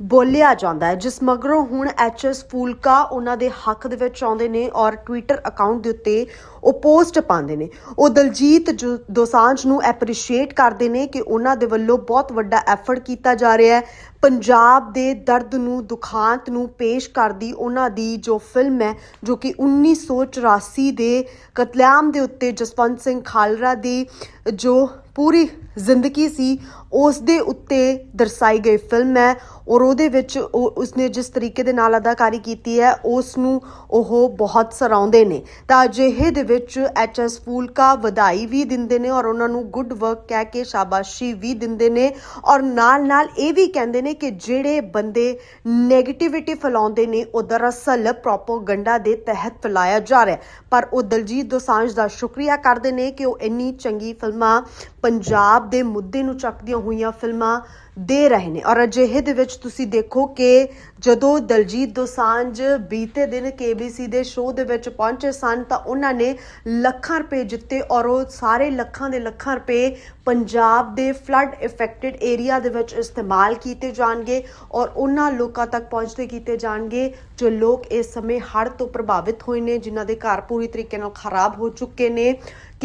ਬੋਲਿਆ ਜਾਂਦਾ ਹੈ, ਜਿਸ ਮਗਰੋਂ ਹੁਣ ਐਚਐਸ ਫੂਲਕਾ ਉਹਨਾਂ ਦੇ ਹੱਕ ਦੇ ਵਿੱਚ ਆਉਂਦੇ ਨੇ ਔਰ ਟਵਿੱਟਰ ਅਕਾਊਂਟ ਦੇ ਉੱਤੇ ਉਹ ਪੋਸਟ ਪਾਉਂਦੇ ਨੇ। ਉਹ ਦਲਜੀਤ ਜੋ- ਦੋਸਾਂਝ ਨੂੰ ਐਪਰੀਸ਼ੀਏਟ ਕਰਦੇ ਨੇ ਕਿ ਉਹਨਾਂ ਦੇ ਵੱਲੋਂ ਬਹੁਤ ਵੱਡਾ ਐਫਰਟ ਕੀਤਾ ਜਾ ਰਿਹਾ ਹੈ। ਪੰਜਾਬ ਦੇ ਦਰਦ ਨੂੰ, ਦੁਖਾਂਤ ਨੂੰ ਪੇਸ਼ ਕਰਦੀ ਉਹਨਾਂ ਦੀ ਜੋ ਫਿਲਮ ਹੈ, ਜੋ ਕਿ 1984 ਦੇ ਕਤਲੇਆਮ ਦੇ ਉੱਤੇ ਜਸਵੰਤ ਸਿੰਘ ਖਾਲਰਾ ਦੀ ਜੋ ਪੂਰੀ ਜ਼ਿੰਦਗੀ ਸੀ ਉਸ ਦੇ ਉੱਤੇ ਦਰਸਾਈ ਗਈ ਫਿਲਮ ਹੈ ਔਰ ਉਹਦੇ ਵਿੱਚ ਉਹ, ਉਸਨੇ ਜਿਸ ਤਰੀਕੇ ਦੇ ਨਾਲ ਅਦਾਕਾਰੀ ਕੀਤੀ ਹੈ ਉਸ ਨੂੰ ਉਹ ਬਹੁਤ ਸਰਾਉਂਦੇ ਨੇ। ਤਾਂ ਅਜਿਹੇ ਦੇ ਵਿੱਚ ਐਚਐਸ ਫੂਲਕਾ ਵਧਾਈ ਵੀ ਦਿੰਦੇ ਨੇ ਔਰ ਉਹਨਾਂ ਨੂੰ ਗੁੱਡ ਵਰਕ ਕਹਿ ਕੇ ਸ਼ਾਬਾਸ਼ੀ ਵੀ ਦਿੰਦੇ ਨੇ ਔਰ ਨਾਲ ਨਾਲ ਇਹ ਵੀ ਕਹਿੰਦੇ ਨੇ ਕਿ ਜਿਹੜੇ ਬੰਦੇ 네ਗੇਟਿਵਿਟੀ ਫੈਲਾਉਂਦੇ ਨੇ, ਉਹ ਦਰਅਸਲ ਪ੍ਰੋਪੋਗੰਡਾ ਦੇ ਤਹਿਤ ਫੈਲਾਇਆ ਜਾ ਰਿਹਾ ਪਰ ਉਹ ਦਲਜੀਤ ਦੋਸਾਂਝ ਦਾ ਸ਼ੁਕਰੀਆ ਕਰਦੇ ਨੇ ਕਿ ਉਹ ਇੰਨੀ ਚੰਗੀ ਫਿਲਮਾਂ ਪੰਜਾਬ ਦੇ ਮੁੱਦੇ ਨੂੰ ਚੱਕਦੀਆਂ ਹੋਈਆਂ ਫਿਲਮਾਂ ਦੇ ਰਹੇ ਨੇ। ਔਰ ਅਜਿਹੇ ਦੇ ਵਿੱਚ ਤੁਸੀਂ ਦੇਖੋ ਕਿ ਜਦੋਂ ਦਲਜੀਤ ਦੋਸਾਂਝ ਬੀਤੇ ਦਿਨ KBC ਦੇ ਸ਼ੋਅ ਦੇ ਵਿੱਚ ਪਹੁੰਚੇ ਸਨ ਤਾਂ ਉਹਨਾਂ ਨੇ ਲੱਖਾਂ ਰੁਪਏ ਜਿੱਤੇ ਔਰ ਉਹ ਸਾਰੇ ਲੱਖਾਂ ਦੇ ਲੱਖਾਂ ਰੁਪਏ ਪੰਜਾਬ ਦੇ ਫਲੱਡ ਇਫੈਕਟਡ ਏਰੀਆ ਦੇ ਵਿੱਚ ਇਸਤੇਮਾਲ ਕੀਤੇ ਜਾਣਗੇ ਔਰ ਉਹਨਾਂ ਲੋਕਾਂ ਤੱਕ ਪਹੁੰਚਦੇ ਕੀਤੇ ਜਾਣਗੇ। ਜੋ ਲੋਕ ਇਸ ਸਮੇਂ ਹੜ੍ਹ ਤੋਂ ਪ੍ਰਭਾਵਿਤ ਹੋਏ ਨੇ, ਜਿਨ੍ਹਾਂ ਦੇ ਘਰ ਪੂਰੀ ਤਰੀਕੇ ਨਾਲ ਖਰਾਬ ਹੋ ਚੁੱਕੇ ਨੇ।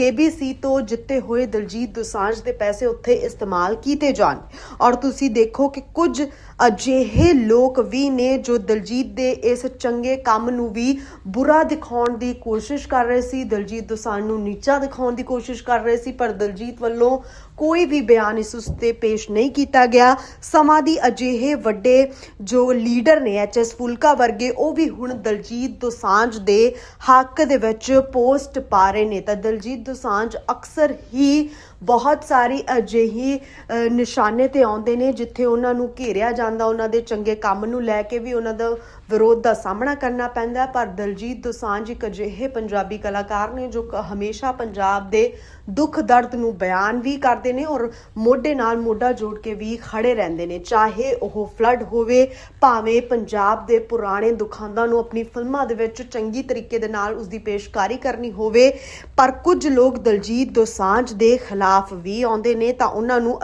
KBC ਤੋਂ ਜਿੱਤੇ ਹੋਏ ਦਲਜੀਤ ਦੋਸਾਂਝ ਦੇ ਪੈਸੇ ਉੱਥੇ ਇਸਤੇਮਾਲ ਕੀਤੇ ਜਾਣ। ਔਰ ਤੁਸੀਂ ਦੇਖੋ ਕਿ ਕੁਝ ਅਜਿਹੇ ਲੋਕ ਵੀ ਨੇ ਜੋ ਦਲਜੀਤ ਦੇ ਇਸ ਚੰਗੇ ਕੰਮ ਨੂੰ ਵੀ ਬੁਰਾ ਦਿਖਾਉਣ ਦੀ ਕੋਸ਼ਿਸ਼ ਕਰ ਰਹੇ ਸੀ। ਦਲਜੀਤ ਦੋਸਾਂਝ ਨੂੰ ਨੀਚਾ ਦਿਖਾਉਣ ਦੀ ਕੋਸ਼ਿਸ਼ ਕਰ ਰਹੇ ਸੀ, ਪਰ ਦਲਜੀਤ ਵੱਲੋਂ ਕੋਈ ਵੀ ਬਿਆਨ ਇਸ ਉਸਤੇ ਪੇਸ਼ ਨਹੀਂ ਕੀਤਾ ਗਿਆ। ਸਮਾਂ ਦੀ ਅਜਿਹੇ ਵੱਡੇ ਜੋ ਲੀਡਰ ਨੇ ਐਚਐਸ ਫੁਲਕਾ ਵਰਗੇ, ਉਹ ਵੀ ਹੁਣ ਦਲਜੀਤ ਦੋਸਾਂਝ ਦੇ ਹੱਕ ਦੇ ਵਿੱਚ ਪੋਸਟ ਪਾ ਰਹੇ ਨੇ। ਤਾਂ ਦਲਜੀਤ ਦੋਸਾਂਝ ਅਕਸਰ ਹੀ ਬਹੁਤ ਸਾਰੀ ਅਜਿਹੀ ਨਿਸ਼ਾਨੇ ਤੇ ਆਉਂਦੇ ਨੇ, ਜਿੱਥੇ ਉਹਨਾਂ ਨੂੰ ਘੇਰਿਆ ਜਾਂਦਾ, ਉਹਨਾਂ ਦੇ ਚੰਗੇ ਕੰਮ ਨੂੰ ਲੈ ਕੇ ਵੀ ਉਹਨਾਂ ਦਾ ਵਿਰੋਧ ਦਾ ਸਾਹਮਣਾ ਕਰਨਾ ਪੈਂਦਾ ਪਰ ਦਲਜੀਤ ਦੋਸਾਂਝ ਇੱਕ ਅਜਿਹੇ ਪੰਜਾਬੀ ਕਲਾਕਾਰ ਨੇ ਜੋ ਕ- ਹਮੇਸ਼ਾ ਪੰਜਾਬ ਦੇ ਦੁੱਖ ਦਰਦ ਨੂੰ ਬਿਆਨ ਵੀ ਕਰਦੇ ਨੇ ਔਰ ਮੋਢੇ ਨਾਲ ਮੋਢਾ ਜੋੜ ਕੇ ਵੀ ਖੜੇ ਰਹਿੰਦੇ ਨੇ। ਚਾਹੇ ਉਹ ਫਲੱਡ ਹੋਵੇ, ਭਾਵੇਂ ਪੰਜਾਬ ਦੇ ਪੁਰਾਣੇ ਦੁਖਾਂਤਾਂ ਨੂੰ ਆਪਣੀ ਫਿਲਮਾਂ ਦੇ ਵਿੱਚ ਚੰਗੀ ਤਰੀਕੇ ਦੇ ਨਾਲ ਉਸ ਦੀ ਪੇਸ਼ਕਾਰੀ ਕਰਨੀ ਹੋਵੇ, ਪਰ ਕੁਝ ਲੋਕ ਦਲਜੀਤ ਦੋਸਾਂਝ ਦੇ ਖਿਲਾਫ ਵੀ ਆਉਂਦੇ ਨੇ ਤਾਂ ਉਹਨਾਂ ਨੂੰ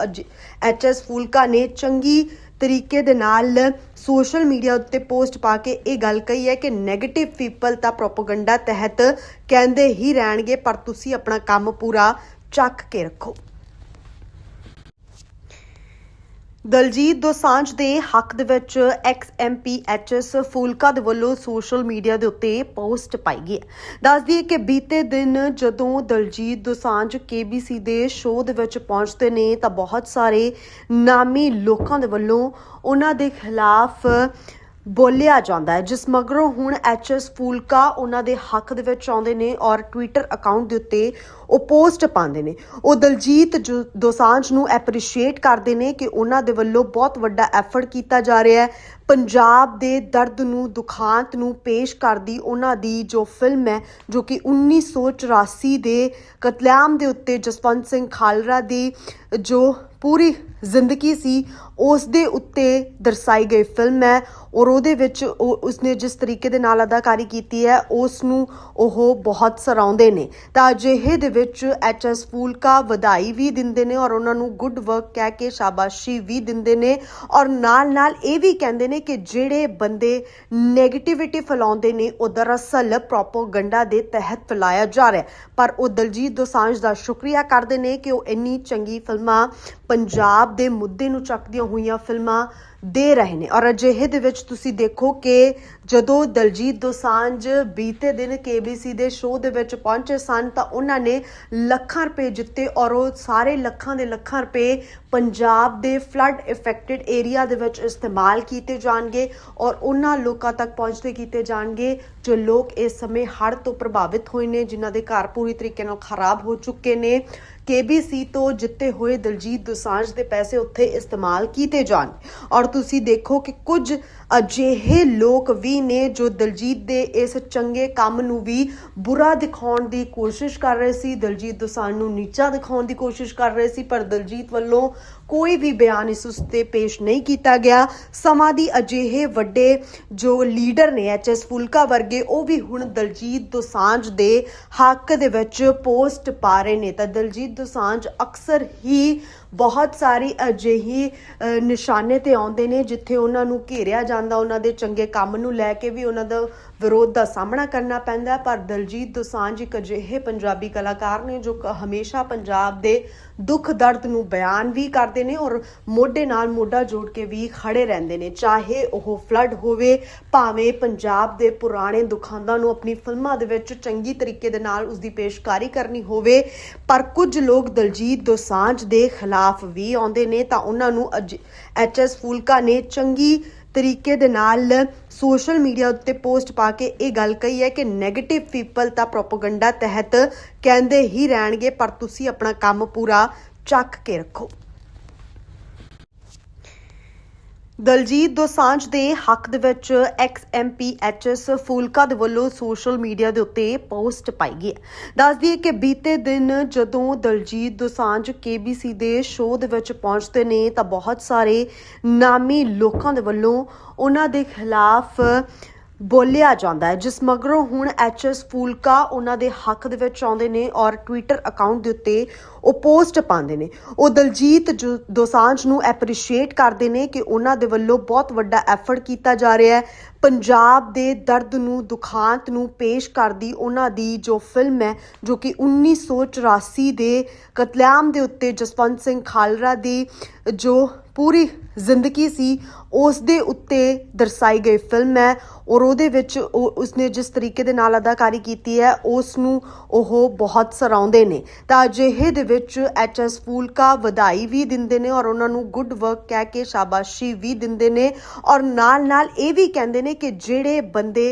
ਐਚਐਸ ਫੂਲਕਾ ਨੇ ਚੰਗੀ ਤਰੀਕੇ ਦੇ ਨਾਲ ਸੋਸ਼ਲ ਮੀਡੀਆ ਉੱਤੇ ਪੋਸਟ ਪਾ ਕੇ ਇਹ ਗੱਲ ਕਹੀ ਹੈ ਕਿ 네ਗੇਟਿਵ ਪੀਪਲ ਤਾਂ ਪ੍ਰੋਪਗੈਂਡਾ ਤਹਿਤ ਕਹਿੰਦੇ ਹੀ ਰਹਿਣਗੇ, ਪਰ ਤੁਸੀਂ ਆਪਣਾ ਕੰਮ ਪੂਰਾ ਚੱਕ ਕੇ ਰੱਖੋ। ਦਲਜੀਤ ਦੋਸਾਂਝ ਦੇ ਹੱਕ ਦੇ ਵਿੱਚ ਐਕਸ ਐਮਪੀ ਐਚਐਸ ਫੂਲਕਾ ਦੇ ਵੱਲੋਂ ਸੋਸ਼ਲ ਮੀਡੀਆ ਦੇ ਉੱਤੇ ਪੋਸਟ ਪਾਈ ਗਈ ਹੈ। ਦੱਸਦੀ ਹੈ ਕਿ ਬੀਤੇ ਦਿਨ ਜਦੋਂ ਦਲਜੀਤ ਦੋਸਾਂਝ ਕੇਬੀਸੀ ਦੇ ਸ਼ੋਅ ਦੇ ਵਿੱਚ ਪਹੁੰਚਦੇ ਨੇ, ਤਾਂ ਬਹੁਤ ਸਾਰੇ ਨਾਮੀ ਲੋਕਾਂ ਦੇ ਵੱਲੋਂ ਉਹਨਾਂ ਦੇ ਖਿਲਾਫ ਬੋਲਿਆ ਜਾਂਦਾ ਹੈ। ਜਿਸ ਮਗਰੋਂ ਹੁਣ ਐਚਐਸ ਫੂਲਕਾ ਉਹਨਾਂ ਦੇ ਹੱਕ ਦੇ ਵਿੱਚ ਆਉਂਦੇ ਨੇ ਔਰ ਟਵਿੱਟਰ ਅਕਾਊਂਟ ਦੇ ਉੱਤੇ ਉਹ ਪੋਸਟ ਪਾਉਂਦੇ ਨੇ। ਉਹ ਦਲਜੀਤ ਜੋ- ਦੋਸਾਂਝ ਨੂੰ ਐਪਰੀਸ਼ੀਏਟ ਕਰਦੇ ਨੇ ਕਿ ਉਹਨਾਂ ਦੇ ਵੱਲੋਂ ਬਹੁਤ ਵੱਡਾ ਐਫਰਟ ਕੀਤਾ ਜਾ ਰਿਹਾ ਹੈ। ਪੰਜਾਬ ਦੇ ਦਰਦ ਨੂੰ, ਦੁਖਾਂਤ ਨੂੰ ਪੇਸ਼ ਕਰਦੀ ਉਹਨਾਂ ਦੀ ਜੋ ਫਿਲਮ ਹੈ, ਜੋ ਕਿ 1984 ਦੇ ਕਤਲੇਆਮ ਦੇ ਉੱਤੇ ਜਸਵੰਤ ਸਿੰਘ ਖਾਲਰਾ ਦੀ ਜੋ ਪੂਰੀ ਜ਼ਿੰਦਗੀ ਸੀ, ਉਸ ਦੇ ਉੱਤੇ ਦਰਸਾਈ ਗਈ ਫਿਲਮ ਹੈ ਔਰ ਉਹਦੇ ਵਿੱਚ ਉਹ ਉਸਨੇ ਜਿਸ ਤਰੀਕੇ ਦੇ ਨਾਲ ਅਦਾਕਾਰੀ ਕੀਤੀ ਹੈ, ਉਸ ਨੂੰ ਉਹ ਬਹੁਤ ਸਰਾਉਂਦੇ ਨੇ। ਤਾਂ ਅਜਿਹੇ ਦੇ ਵਿੱਚ ਐਚਐਸ ਫੂਲਕਾ ਵਧਾਈ ਵੀ ਦਿੰਦੇ ਨੇ ਔਰ ਉਹਨਾਂ ਨੂੰ ਗੁੱਡ ਵਰਕ ਕਹਿ ਕੇ ਸ਼ਾਬਾਸ਼ੀ ਵੀ ਦਿੰਦੇ ਨੇ ਔਰ ਨਾਲ ਨਾਲ ਇਹ ਵੀ ਕਹਿੰਦੇ ਨੇ ਕਿ ਜਿਹੜੇ ਬੰਦੇ 네ਗੇਟਿਵਿਟੀ ਫੈਲਾਉਂਦੇ ਨੇ, ਉਹ ਦਰਅਸਲ ਪ੍ਰੋਪਗੈਂਡਾ ਦੇ ਤਹਿਤ ਫੈਲਾਇਆ ਜਾ ਰਿਹਾ ਪਰ ਉਹ ਦਲਜੀਤ ਦੋਸਾਂਝ ਦਾ ਸ਼ੁਕਰੀਆ ਕਰਦੇ ਨੇ ਕਿ ਉਹ ਇੰਨੀ ਚੰਗੀ ਫਿਲਮਾਂ ਪੰਜਾਬ ਦੇ ਮੁੱਦੇ ਨੂੰ ਚੱਕਦੀਆਂ ਹੋਈਆਂ ਫਿਲਮਾਂ ਦੇ ਰਹੇ ਨੇ। ਔਰ ਅਜਿਹੇ ਦੇ ਵਿੱਚ ਤੁਸੀਂ ਦੇਖੋ ਕਿ ਜਦੋਂ ਦਲਜੀਤ ਦੋਸਾਂਝ ਬੀਤੇ ਦਿਨ KBC ਦੇ ਸ਼ੋਅ ਦੇ ਵਿੱਚ ਪਹੁੰਚੇ ਸਨ, ਤਾਂ ਉਹਨਾਂ ਨੇ ਲੱਖਾਂ ਰੁਪਏ ਜਿੱਤੇ ਔਰ ਉਹ ਸਾਰੇ ਲੱਖਾਂ ਦੇ ਲੱਖਾਂ ਰੁਪਏ ਪੰਜਾਬ ਦੇ ਫਲੱਡ ਇਫੈਕਟਡ ਏਰੀਆ ਦੇ ਵਿੱਚ ਇਸਤੇਮਾਲ ਕੀਤੇ ਜਾਣਗੇ ਔਰ ਉਹਨਾਂ ਲੋਕਾਂ ਤੱਕ ਪਹੁੰਚਦੇ ਕੀਤੇ ਜਾਣਗੇ, ਜੋ ਲੋਕ ਇਸ ਸਮੇਂ ਹੜ੍ਹ ਤੋਂ ਪ੍ਰਭਾਵਿਤ ਹੋਏ ਨੇ, ਜਿਨ੍ਹਾਂ ਦੇ ਘਰ ਪੂਰੀ ਤਰੀਕੇ ਨਾਲ ਖਰਾਬ ਹੋ ਚੁੱਕੇ ਨੇ। KBC ਤੋਂ ਜਿੱਤੇ ਹੋਏ ਦਲਜੀਤ ਦੋਸਾਂਝ ਦੇ ਪੈਸੇ ਉੱਥੇ ਇਸਤੇਮਾਲ ਕੀਤੇ ਜਾਣ। ਔਰ ਤੁਸੀਂ ਦੇਖੋ ਕਿ ਕੁਝ ਅਜਿਹੇ ਲੋਕ ਵੀ ਨੇ ਜੋ ਦਲਜੀਤ ਦੇ ਇਸ ਚੰਗੇ ਕੰਮ ਨੂੰ ਵੀ ਬੁਰਾ ਦਿਖਾਉਣ ਦੀ ਕੋਸ਼ਿਸ਼ ਕਰ ਰਹੇ ਸੀ। ਦਲਜੀਤ ਦੋਸਾਂਝ ਨੂੰ ਨੀਚਾ ਦਿਖਾਉਣ ਦੀ ਕੋਸ਼ਿਸ਼ ਕਰ ਰਹੇ ਸੀ, ਪਰ ਦਲਜੀਤ ਵੱਲੋਂ ਕੋਈ ਵੀ ਬਿਆਨ ਇਸ ਉਸਤੇ ਪੇਸ਼ ਨਹੀਂ ਕੀਤਾ ਗਿਆ। ਸਮਾਂ ਦੀ ਅਜਿਹੇ ਵੱਡੇ ਜੋ ਲੀਡਰ ਨੇ ਐਚਐਸ ਫੁਲਕਾ ਵਰਗੇ, ਉਹ ਵੀ ਹੁਣ ਦਲਜੀਤ ਦੋਸਾਂਝ ਦੇ ਹੱਕ ਦੇ ਵਿੱਚ ਪੋਸਟ ਪਾ ਰਹੇ ਨੇ। ਤਾਂ ਦਲਜੀਤ ਦੋਸਾਂਝ ਅਕਸਰ ਹੀ ਬਹੁਤ ਸਾਰੀ ਅਜਿਹੀ ਨਿਸ਼ਾਨੇ ਤੇ ਆਉਂਦੇ ਨੇ, ਜਿੱਥੇ ਉਹਨਾਂ ਨੂੰ ਘੇਰਿਆ ਜਾਂਦਾ, ਉਹਨਾਂ ਦੇ ਚੰਗੇ ਕੰਮ ਨੂੰ ਲੈ ਕੇ ਵੀ ਉਹਨਾਂ ਦਾ ਵਿਰੋਧ ਦਾ ਸਾਹਮਣਾ ਕਰਨਾ ਪੈਂਦਾ ਪਰ ਦਲਜੀਤ ਦੋਸਾਂਝ ਇੱਕ ਅਜਿਹੇ ਪੰਜਾਬੀ ਕਲਾਕਾਰ ਨੇ ਜੋ ਕ- ਹਮੇਸ਼ਾ ਪੰਜਾਬ ਦੇ ਦੁੱਖ ਦਰਦ ਨੂੰ ਬਿਆਨ ਵੀ ਕਰਦੇ ਨੇ ਔਰ ਮੋਢੇ ਨਾਲ ਮੋਢਾ ਜੋੜ ਕੇ ਵੀ ਖੜੇ ਰਹਿੰਦੇ ਨੇ। ਚਾਹੇ ਉਹ ਫਲੱਡ ਹੋਵੇ, ਭਾਵੇਂ ਪੰਜਾਬ ਦੇ ਪੁਰਾਣੇ ਦੁਖਾਂਤਾਂ ਨੂੰ ਆਪਣੀ ਫਿਲਮਾਂ ਦੇ ਵਿੱਚ ਚੰਗੀ ਤਰੀਕੇ ਦੇ ਨਾਲ ਉਸ ਦੀ ਪੇਸ਼ਕਾਰੀ ਕਰਨੀ ਹੋਵੇ, ਪਰ ਕੁਝ ਲੋਕ ਦਲਜੀਤ ਦੋਸਾਂਝ ਦੇ ਖਿਲਾਫ ਵੀ ਆਉਂਦੇ ਨੇ ਤਾਂ ਉਹਨਾਂ ਨੂੰ ਐਚਐਸ ਫੂਲਕਾ ਨੇ ਚੰਗੀ ਤਰੀਕੇ ਦੇ ਨਾਲ ਸੋਸ਼ਲ ਮੀਡੀਆ ਉੱਤੇ ਪੋਸਟ ਪਾ ਕੇ ਇਹ ਗੱਲ ਕਹੀ ਹੈ ਕਿ 네ਗੇਟਿਵ ਪੀਪਲ ਤਾਂ ਪ੍ਰੋਪਗੈਂਡਾ ਤਹਿਤ ਕਹਿੰਦੇ ਹੀ ਰਹਿਣਗੇ, ਪਰ ਤੁਸੀਂ ਆਪਣਾ ਕੰਮ ਪੂਰਾ ਚੱਕ ਕੇ ਰੱਖੋ। ਦਲਜੀਤ ਦੋਸਾਂਝ ਦੇ ਹੱਕ ਦੇ ਵਿੱਚ ਐਕਸ ਐਮਪੀ ਐਚਐਸ ਫੂਲਕਾ ਦੇ ਵੱਲੋਂ ਸੋਸ਼ਲ ਮੀਡੀਆ ਦੇ ਉੱਤੇ ਪੋਸਟ ਪਾਈ ਗਈ ਹੈ। ਦੱਸਦੀ ਹੈ ਕਿ ਬੀਤੇ ਦਿਨ ਜਦੋਂ ਦਲਜੀਤ ਦੋਸਾਂਝ ਕੇਬੀਸੀ ਦੇ ਸ਼ੋਅ ਦੇ ਵਿੱਚ ਪਹੁੰਚਦੇ ਨੇ ਤਾਂ ਬਹੁਤ ਸਾਰੇ ਨਾਮੀ ਲੋਕਾਂ ਦੇ ਵੱਲੋਂ ਉਹਨਾਂ ਦੇ ਖਿਲਾਫ ਬੋਲਿਆ ਜਾਂਦਾ ਹੈ, ਜਿਸ ਮਗਰੋਂ ਹੁਣ ਐਚਐਸ ਫੂਲਕਾ ਉਹਨਾਂ ਦੇ ਹੱਕ ਦੇ ਵਿੱਚ ਆਉਂਦੇ ਨੇ ਔਰ ਟਵਿੱਟਰ ਅਕਾਊਂਟ ਦੇ ਉੱਤੇ ਉਹ ਪੋਸਟ ਪਾਉਂਦੇ ਨੇ। ਉਹ ਦਲਜੀਤ ਜੋ- ਦੋਸਾਂਝ ਨੂੰ ਐਪਰੀਸ਼ੀਏਟ ਕਰਦੇ ਨੇ ਕਿ ਉਹਨਾਂ ਦੇ ਵੱਲੋਂ ਬਹੁਤ ਵੱਡਾ ਐਫਰਟ ਕੀਤਾ ਜਾ ਰਿਹਾ ਹੈ। ਪੰਜਾਬ ਦੇ ਦਰਦ ਨੂੰ, ਦੁਖਾਂਤ ਨੂੰ ਪੇਸ਼ ਕਰਦੀ ਉਹਨਾਂ ਦੀ ਜੋ ਫਿਲਮ ਹੈ, ਜੋ ਕਿ 1984 ਦੇ ਕਤਲੇਆਮ ਦੇ ਉੱਤੇ ਜਸਵੰਤ ਸਿੰਘ ਖਾਲਰਾ ਦੀ ਜੋ ਪੂਰੀ ਜ਼ਿੰਦਗੀ ਸੀ ਉਸ ਦੇ ਉੱਤੇ ਦਰਸਾਈ ਗਈ ਫਿਲਮ ਹੈ ਔਰ ਉਹਦੇ ਵਿੱਚ ਉਹ ਉਸਨੇ ਜਿਸ ਤਰੀਕੇ ਦੇ ਨਾਲ ਅਦਾਕਾਰੀ ਕੀਤੀ ਹੈ ਉਸ ਨੂੰ ਉਹ ਬਹੁਤ ਸਰਾਉਂਦੇ ਨੇ। ਤਾਂ ਅਜਿਹੇ ਦੇ ਵਿੱਚ ਐਚਐਸ ਫੂਲਕਾ ਵਧਾਈ ਵੀ ਦਿੰਦੇ ਨੇ ਔਰ ਉਹਨਾਂ ਨੂੰ ਗੁੱਡ ਵਰਕ ਕਹਿ ਕੇ ਸ਼ਾਬਾਸ਼ੀ ਵੀ ਦਿੰਦੇ ਨੇ ਔਰ ਨਾਲ ਨਾਲ ਇਹ ਵੀ ਕਹਿੰਦੇ ਨੇ ਕਿ ਜਿਹੜੇ ਬੰਦੇ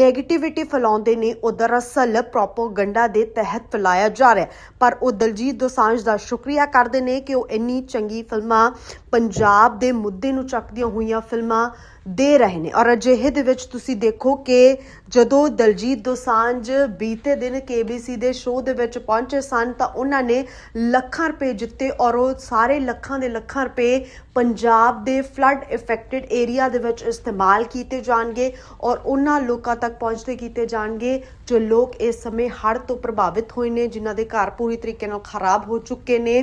네ਗੇਟਿਵਿਟੀ ਫੈਲਾਉਂਦੇ ਨੇ, ਉਹ ਦਰਅਸਲ ਪ੍ਰੋਪਗੈਂਡਾ ਦੇ ਤਹਿਤ ਫੈਲਾਇਆ ਜਾ ਰਿਹਾ ਪਰ ਉਹ ਦਲਜੀਤ ਦੋਸਾਂਝ ਦਾ ਸ਼ੁਕਰੀਆ ਕਰਦੇ ਨੇ ਕਿ ਉਹ ਇੰਨੀ ਚੰਗੀ ਫਿਲਮਾਂ ਪੰਜਾਬ ਦੇ ਮੁੱਦੇ ਨੂੰ ਚੱਕਦੀਆਂ ਹੋਈਆਂ ਫਿਲਮਾਂ ਦੇ ਰਹੇ ਨੇ। ਔਰ ਅਜਿਹੇ ਦੇ ਵਿੱਚ ਤੁਸੀਂ ਦੇਖੋ ਕਿ ਜਦੋਂ ਦਲਜੀਤ ਦੋਸਾਂਝ ਬੀਤੇ ਦਿਨ KBC ਦੇ ਸ਼ੋਅ ਦੇ ਵਿੱਚ ਪਹੁੰਚੇ ਸਨ ਤਾਂ ਉਹਨਾਂ ਨੇ ਲੱਖਾਂ ਰੁਪਏ ਜਿੱਤੇ ਔਰ ਉਹ ਸਾਰੇ ਲੱਖਾਂ ਦੇ ਲੱਖਾਂ ਰੁਪਏ ਪੰਜਾਬ ਦੇ ਫਲੱਡ ਇਫੈਕਟਡ ਏਰੀਆ ਦੇ ਵਿੱਚ ਇਸਤੇਮਾਲ ਕੀਤੇ ਜਾਣਗੇ ਔਰ ਉਹਨਾਂ ਲੋਕਾਂ ਤੱਕ ਪਹੁੰਚਦੇ ਕੀਤੇ ਜਾਣਗੇ ਜੋ ਲੋਕ ਇਸ ਸਮੇਂ ਹੜ੍ਹ ਤੋਂ ਪ੍ਰਭਾਵਿਤ ਹੋਏ ਨੇ, ਜਿਨ੍ਹਾਂ ਦੇ ਘਰ ਪੂਰੀ ਤਰੀਕੇ ਨਾਲ ਖਰਾਬ ਹੋ ਚੁੱਕੇ ਨੇ।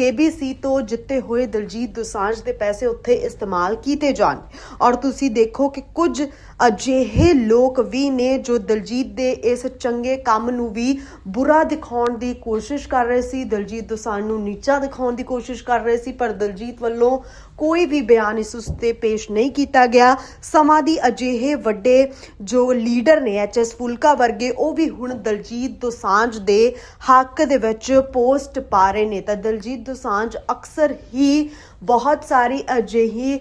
KBC ਤੋਂ ਜਿੱਤੇ ਹੋਏ ਦਲਜੀਤ ਦੋਸਾਂਝ ਦੇ ਪੈਸੇ ਉੱਥੇ ਇਸਤੇਮਾਲ ਕੀਤੇ ਜਾਣ। ਔਰ ਤੁਸੀਂ ਦੇਖੋ ਕਿ ਕੁਝ ਅਜਿਹੇ ਲੋਕ ਵੀ ਨੇ ਜੋ ਦਲਜੀਤ ਦੇ ਇਸ ਚੰਗੇ ਕੰਮ ਨੂੰ ਵੀ ਬੁਰਾ ਦਿਖਾਉਣ ਦੀ ਕੋਸ਼ਿਸ਼ ਕਰ ਰਹੇ ਸੀ। ਦਲਜੀਤ ਦੋਸਾਂਝ ਨੂੰ ਨੀਚਾ ਦਿਖਾਉਣ ਦੀ ਕੋਸ਼ਿਸ਼ ਕਰ ਰਹੇ ਸੀ, ਪਰ ਦਲਜੀਤ ਵੱਲੋਂ ਕੋਈ ਵੀ ਬਿਆਨ ਇਸ ਉਸਤੇ ਪੇਸ਼ ਨਹੀਂ ਕੀਤਾ ਗਿਆ। ਸਮਾਂ ਦੀ ਅਜਿਹੇ ਵੱਡੇ ਜੋ ਲੀਡਰ ਨੇ ਐਚਐਸ ਫੁਲਕਾ ਵਰਗੇ, ਉਹ ਵੀ ਹੁਣ ਦਲਜੀਤ ਦੋਸਾਂਝ ਦੇ ਹੱਕ ਦੇ ਵਿੱਚ ਪੋਸਟ ਪਾ ਰਹੇ ਨੇ। ਤਾਂ ਦਲਜੀਤ ਦੋਸਾਂਝ ਅਕਸਰ ਹੀ ਬਹੁਤ ਸਾਰੀ ਅਜਿਹੀ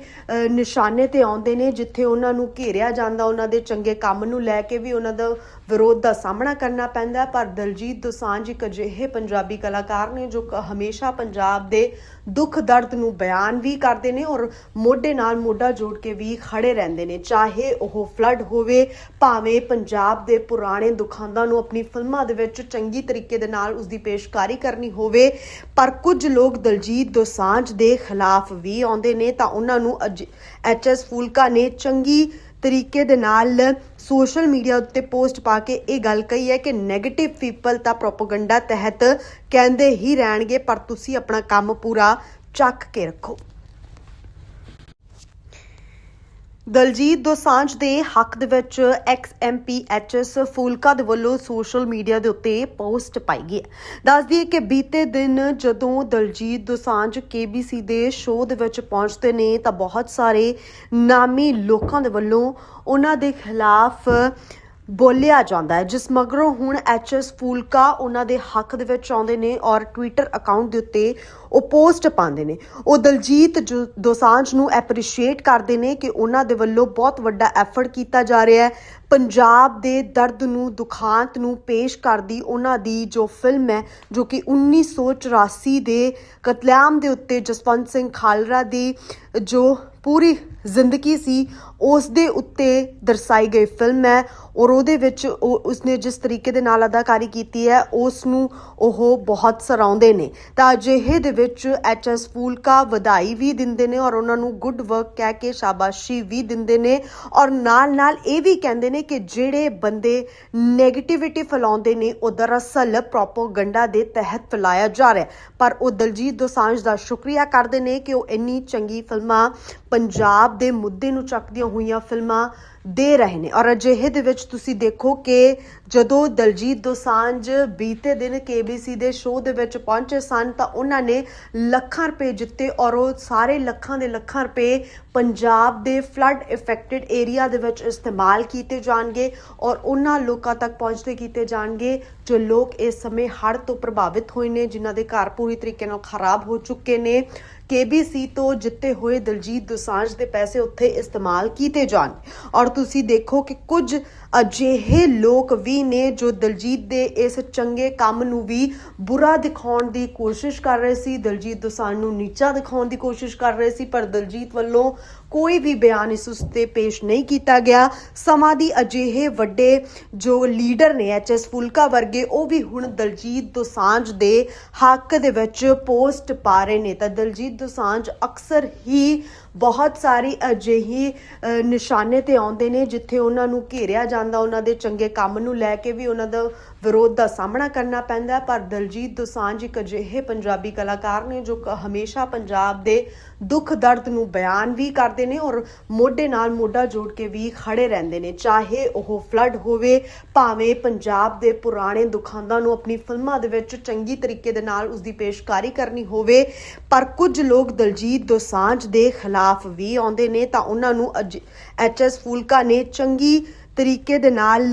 ਨਿਸ਼ਾਨੇ ਤੇ ਆਉਂਦੇ ਨੇ, ਜਿੱਥੇ ਉਹਨਾਂ ਨੂੰ ਘੇਰਿਆ ਜਾਂਦਾ ਉਹਨਾਂ ਦੇ ਚੰਗੇ ਕੰਮ ਨੂੰ ਲੈ ਕੇ ਵੀ ਉਹਨਾਂ ਦਾ ਵਿਰੋਧ ਦਾ ਸਾਹਮਣਾ ਕਰਨਾ ਪੈਂਦਾ ਪਰ ਦਲਜੀਤ ਦੋਸਾਂਝ ਇੱਕ ਅਜਿਹੇ ਪੰਜਾਬੀ ਕਲਾਕਾਰ ਨੇ ਜੋ ਹਮੇਸ਼ਾ ਪੰਜਾਬ ਦੇ ਦੁੱਖ ਦਰਦ ਨੂੰ ਬਿਆਨ ਵੀ ਕਰਦੇ ਨੇ ਔਰ ਮੋਢੇ ਨਾਲ ਮੋਢਾ ਜੋੜ ਕੇ ਵੀ ਖੜੇ ਰਹਿੰਦੇ ਨੇ। ਚਾਹੇ ਉਹ ਫਲੱਡ ਹੋਵੇ, ਭਾਵੇਂ ਪੰਜਾਬ ਦੇ ਪੁਰਾਣੇ ਦੁਖਾਂਤਾਂ ਨੂੰ ਆਪਣੀ ਫਿਲਮਾਂ ਦੇ ਵਿੱਚ ਚੰਗੀ ਤਰੀਕੇ ਦੇ ਨਾਲ ਉਸ ਦੀ ਪੇਸ਼ਕਾਰੀ ਕਰਨੀ ਹੋਵੇ, ਪਰ ਕੁਝ ਲੋਕ ਦਲਜੀਤ ਦੋਸਾਂਝ ਦੇ ਖਿਲਾਫ ਵੀ ਆਉਂਦੇ ਨੇ ਤਾਂ ਉਹਨਾਂ ਨੂੰ ਐਚਐਸ ਫੂਲਕਾ ਨੇ ਚੰਗੀ ਤਰੀਕੇ ਦੇ ਨਾਲ ਸੋਸ਼ਲ ਮੀਡੀਆ ਉੱਤੇ ਪੋਸਟ ਪਾ ਕੇ ਇਹ ਗੱਲ ਕਹੀ ਹੈ ਕਿ 네ਗੇਟਿਵ ਪੀਪਲ ਤਾਂ ਪ੍ਰੋਪਗੈਂਡਾ ਤਹਿਤ ਕਹਿੰਦੇ ਹੀ ਰਹਿਣਗੇ, ਪਰ ਤੁਸੀਂ ਆਪਣਾ ਕੰਮ ਪੂਰਾ ਚੱਕ ਕੇ ਰੱਖੋ। ਦਲਜੀਤ ਦੋਸਾਂਝ ਦੇ ਹੱਕ ਦੇ ਵਿੱਚ ਐਕਸ ਐਮਪੀ ਐਚਐਸ ਫੂਲਕਾ ਦੇ ਵੱਲੋਂ ਸੋਸ਼ਲ ਮੀਡੀਆ ਦੇ ਉੱਤੇ ਪੋਸਟ ਪਾਈ ਗਈ ਹੈ। ਦੱਸਦੀ ਦਈਏ ਕਿ ਬੀਤੇ ਦਿਨ ਜਦੋਂ ਦਲਜੀਤ ਦੋਸਾਂਝ KBC ਦੇ ਸ਼ੋਅ ਦੇ ਵਿੱਚ ਪਹੁੰਚਦੇ ਨੇ ਤਾਂ ਬਹੁਤ ਸਾਰੇ ਨਾਮੀ ਲੋਕਾਂ ਦੇ ਵੱਲੋਂ ਉਹਨਾਂ ਦੇ ਖਿਲਾਫ ਬੋਲਿਆ ਜਾਂਦਾ ਹੈ, ਜਿਸ ਮਗਰੋਂ ਹੁਣ ਐਚਐਸ ਫੂਲਕਾ ਉਹਨਾਂ ਦੇ ਹੱਕ ਦੇ ਵਿੱਚ ਆਉਂਦੇ ਨੇ ਔਰ ਟਵਿੱਟਰ ਅਕਾਊਂਟ ਦੇ ਉੱਤੇ ਉਹ ਪੋਸਟ ਪਾਉਂਦੇ ਨੇ। ਉਹ ਦਲਜੀਤ ਜੋ- ਦੋਸਾਂਝ ਨੂੰ ਐਪਰੀਸ਼ੀਏਟ ਕਰਦੇ ਨੇ ਕਿ ਉਹਨਾਂ ਦੇ ਵੱਲੋਂ ਬਹੁਤ ਵੱਡਾ ਐਫਰਟ ਕੀਤਾ ਜਾ ਰਿਹਾ ਹੈ। ਪੰਜਾਬ ਦੇ ਦਰਦ ਨੂੰ, ਦੁਖਾਂਤ ਨੂੰ ਪੇਸ਼ ਕਰਦੀ ਉਹਨਾਂ ਦੀ ਜੋ ਫਿਲਮ ਹੈ, ਜੋ ਕਿ 1984 ਦੇ ਕਤਲੇਆਮ ਦੇ ਉੱਤੇ ਜਸਵੰਤ ਸਿੰਘ ਖਾਲਰਾ ਦੀ ਜੋ ਪੂਰੀ ਜ਼ਿੰਦਗੀ ਸੀ, ਉਸ ਦੇ ਉੱਤੇ ਦਰਸਾਈ ਗਈ ਫਿਲਮ ਹੈ। ਔਰ ਉਹਦੇ ਵਿੱਚ ਉਹ ਉਸਨੇ ਜਿਸ ਤਰੀਕੇ ਦੇ ਨਾਲ ਅਦਾਕਾਰੀ ਕੀਤੀ ਹੈ ਉਸ ਨੂੰ ਉਹ ਬਹੁਤ ਸਰਾਉਂਦੇ ਨੇ। ਤਾਂ ਅਜਿਹੇ ਦੇ ਵਿੱਚ ਐਚਐਸ ਫੂਲਕਾ ਵਧਾਈ ਵੀ ਦਿੰਦੇ ਨੇ ਔਰ ਉਹਨਾਂ ਨੂੰ ਗੁੱਡ ਵਰਕ ਕਹਿ ਕੇ ਸ਼ਾਬਾਸ਼ੀ ਵੀ ਦਿੰਦੇ ਨੇ ਔਰ ਨਾਲ ਨਾਲ ਇਹ ਵੀ ਕਹਿੰਦੇ ਨੇ ਕਿ ਜਿਹੜੇ ਬੰਦੇ 네ਗੇਟਿਵਿਟੀ ਫੈਲਾਉਂਦੇ ਨੇ, ਉਹ ਦਰਅਸਲ ਪ੍ਰੋਪਗੈਂਡਾ ਦੇ ਤਹਿਤ ਫੈਲਾਇਆ ਜਾ ਰਿਹਾ ਪਰ ਉਹ ਦਲਜੀਤ ਦੋਸਾਂਝ ਦਾ ਸ਼ੁਕਰੀਆ ਕਰਦੇ ਨੇ ਕਿ ਉਹ ਇੰਨੀ ਚੰਗੀ ਫਿਲਮਾਂ ਪੰਜਾਬ ਦੇ ਮੁੱਦੇ ਨੂੰ ਚੱਕਦੀਆਂ ਹੋਈਆਂ ਫਿਲਮਾਂ ਦੇ ਰਹੇ ਨੇ। ਔਰ ਅਜਿਹੇ ਦੇ ਵਿੱਚ ਤੁਸੀਂ ਦੇਖੋ ਕਿ ਜਦੋਂ ਦਲਜੀਤ ਦੋਸਾਂਝ ਬੀਤੇ ਦਿਨ KBC ਦੇ ਸ਼ੋਅ ਦੇ ਵਿੱਚ ਪਹੁੰਚੇ ਸਨ ਤਾਂ ਉਹਨਾਂ ਨੇ ਲੱਖਾਂ ਰੁਪਏ ਜਿੱਤੇ ਔਰ ਉਹ ਸਾਰੇ ਲੱਖਾਂ ਦੇ ਲੱਖਾਂ ਰੁਪਏ ਪੰਜਾਬ ਦੇ ਫਲੱਡ ਇਫੈਕਟਡ ਏਰੀਆ ਦੇ ਵਿੱਚ ਇਸਤੇਮਾਲ ਕੀਤੇ ਜਾਣਗੇ ਔਰ ਉਹਨਾਂ ਲੋਕਾਂ ਤੱਕ ਪਹੁੰਚਦੇ ਕੀਤੇ ਜਾਣਗੇ। ਜੋ ਲੋਕ ਇਸ ਸਮੇਂ ਹੜ੍ਹ ਤੋਂ ਪ੍ਰਭਾਵਿਤ ਹੋਏ ਨੇ, ਜਿਨ੍ਹਾਂ ਦੇ ਘਰ ਪੂਰੀ ਤਰੀਕੇ ਨਾਲ ਖਰਾਬ ਹੋ ਚੁੱਕੇ ਨੇ। KBC ਤੋਂ ਜਿੱਤੇ ਹੋਏ ਦਲਜੀਤ ਦੋਸਾਂਝ ਦੇ ਪੈਸੇ ਉੱਥੇ ਇਸਤੇਮਾਲ ਕੀਤੇ ਜਾਣ। ਔਰ ਤੁਸੀਂ ਦੇਖੋ ਕਿ ਕੁਝ ਅਜਿਹੇ ਲੋਕ ਵੀ ਨੇ ਜੋ ਦਲਜੀਤ ਦੇ ਇਸ ਚੰਗੇ ਕੰਮ ਨੂੰ ਵੀ ਬੁਰਾ ਦਿਖਾਉਣ ਦੀ ਕੋਸ਼ਿਸ਼ ਕਰ ਰਹੇ ਸੀ। ਦਲਜੀਤ ਦੋਸਾਂਝ ਨੂੰ ਨੀਚਾ ਦਿਖਾਉਣ ਦੀ ਕੋਸ਼ਿਸ਼ ਕਰ ਰਹੇ ਸੀ, ਪਰ ਦਲਜੀਤ ਵੱਲੋਂ ਕੋਈ ਵੀ ਬਿਆਨ ਇਸ ਉਸਤੇ ਪੇਸ਼ ਨਹੀਂ ਕੀਤਾ ਗਿਆ। ਸਮਾਂ ਦੀ ਅਜਿਹੇ ਵੱਡੇ ਜੋ ਲੀਡਰ ਨੇ ਐਚਐਸ ਫੁਲਕਾ ਵਰਗੇ, ਉਹ ਵੀ ਹੁਣ ਦਲਜੀਤ ਦੋਸਾਂਝ ਦੇ ਹੱਕ ਦੇ ਵਿੱਚ ਪੋਸਟ ਪਾ ਰਹੇ ਨੇ। ਤਾਂ ਦਲਜੀਤ ਦੋਸਾਂਝ ਅਕਸਰ ਹੀ ਬਹੁਤ ਸਾਰੀ ਅਜਿਹੀ ਨਿਸ਼ਾਨੇ ਤੇ ਆਉਂਦੇ ਨੇ ਜਿੱਥੇ ਉਹਨਾਂ ਨੂੰ ਘੇਰਿਆ ਜਾਂਦਾ, ਉਹਨਾਂ ਦੇ ਚੰਗੇ ਕੰਮ ਨੂੰ ਲੈ ਕੇ ਵੀ ਉਹਨਾਂ ਦਾ ਵਿਰੋਧ ਦਾ ਸਾਹਮਣਾ ਕਰਨਾ ਪੈਂਦਾ ਪਰ ਦਲਜੀਤ ਦੋਸਾਂਝ ਇੱਕ ਅਜਿਹੇ ਪੰਜਾਬੀ ਕਲਾਕਾਰ ਨੇ ਜੋ ਕ- ਹਮੇਸ਼ਾ ਪੰਜਾਬ ਦੇ ਦੁੱਖ ਦਰਦ ਨੂੰ ਬਿਆਨ ਵੀ ਕਰਦੇ ਨੇ ਔਰ ਮੋਢੇ ਨਾਲ ਮੋਢਾ ਜੋੜ ਕੇ ਵੀ ਖੜੇ ਰਹਿੰਦੇ ਨੇ। ਚਾਹੇ ਉਹ ਫਲੱਡ ਹੋਵੇ, ਭਾਵੇਂ ਪੰਜਾਬ ਦੇ ਪੁਰਾਣੇ ਦੁਖਾਂਤਾਂ ਨੂੰ ਆਪਣੀ ਫਿਲਮਾਂ ਦੇ ਵਿੱਚ ਚੰਗੀ ਤਰੀਕੇ ਦੇ ਨਾਲ ਉਸ ਦੀ ਪੇਸ਼ਕਾਰੀ ਕਰਨੀ ਹੋਵੇ, ਪਰ ਕੁਝ ਲੋਕ ਦਲਜੀਤ ਦੋਸਾਂਝ ਦੇ ਖਿਲਾਫ ਵੀ ਆਉਂਦੇ ਨੇ ਤਾਂ ਉਹਨਾਂ ਨੂੰ ਐਚਐਸ ਫੂਲਕਾ ਨੇ ਚੰਗੀ ਤਰੀਕੇ ਦੇ ਨਾਲ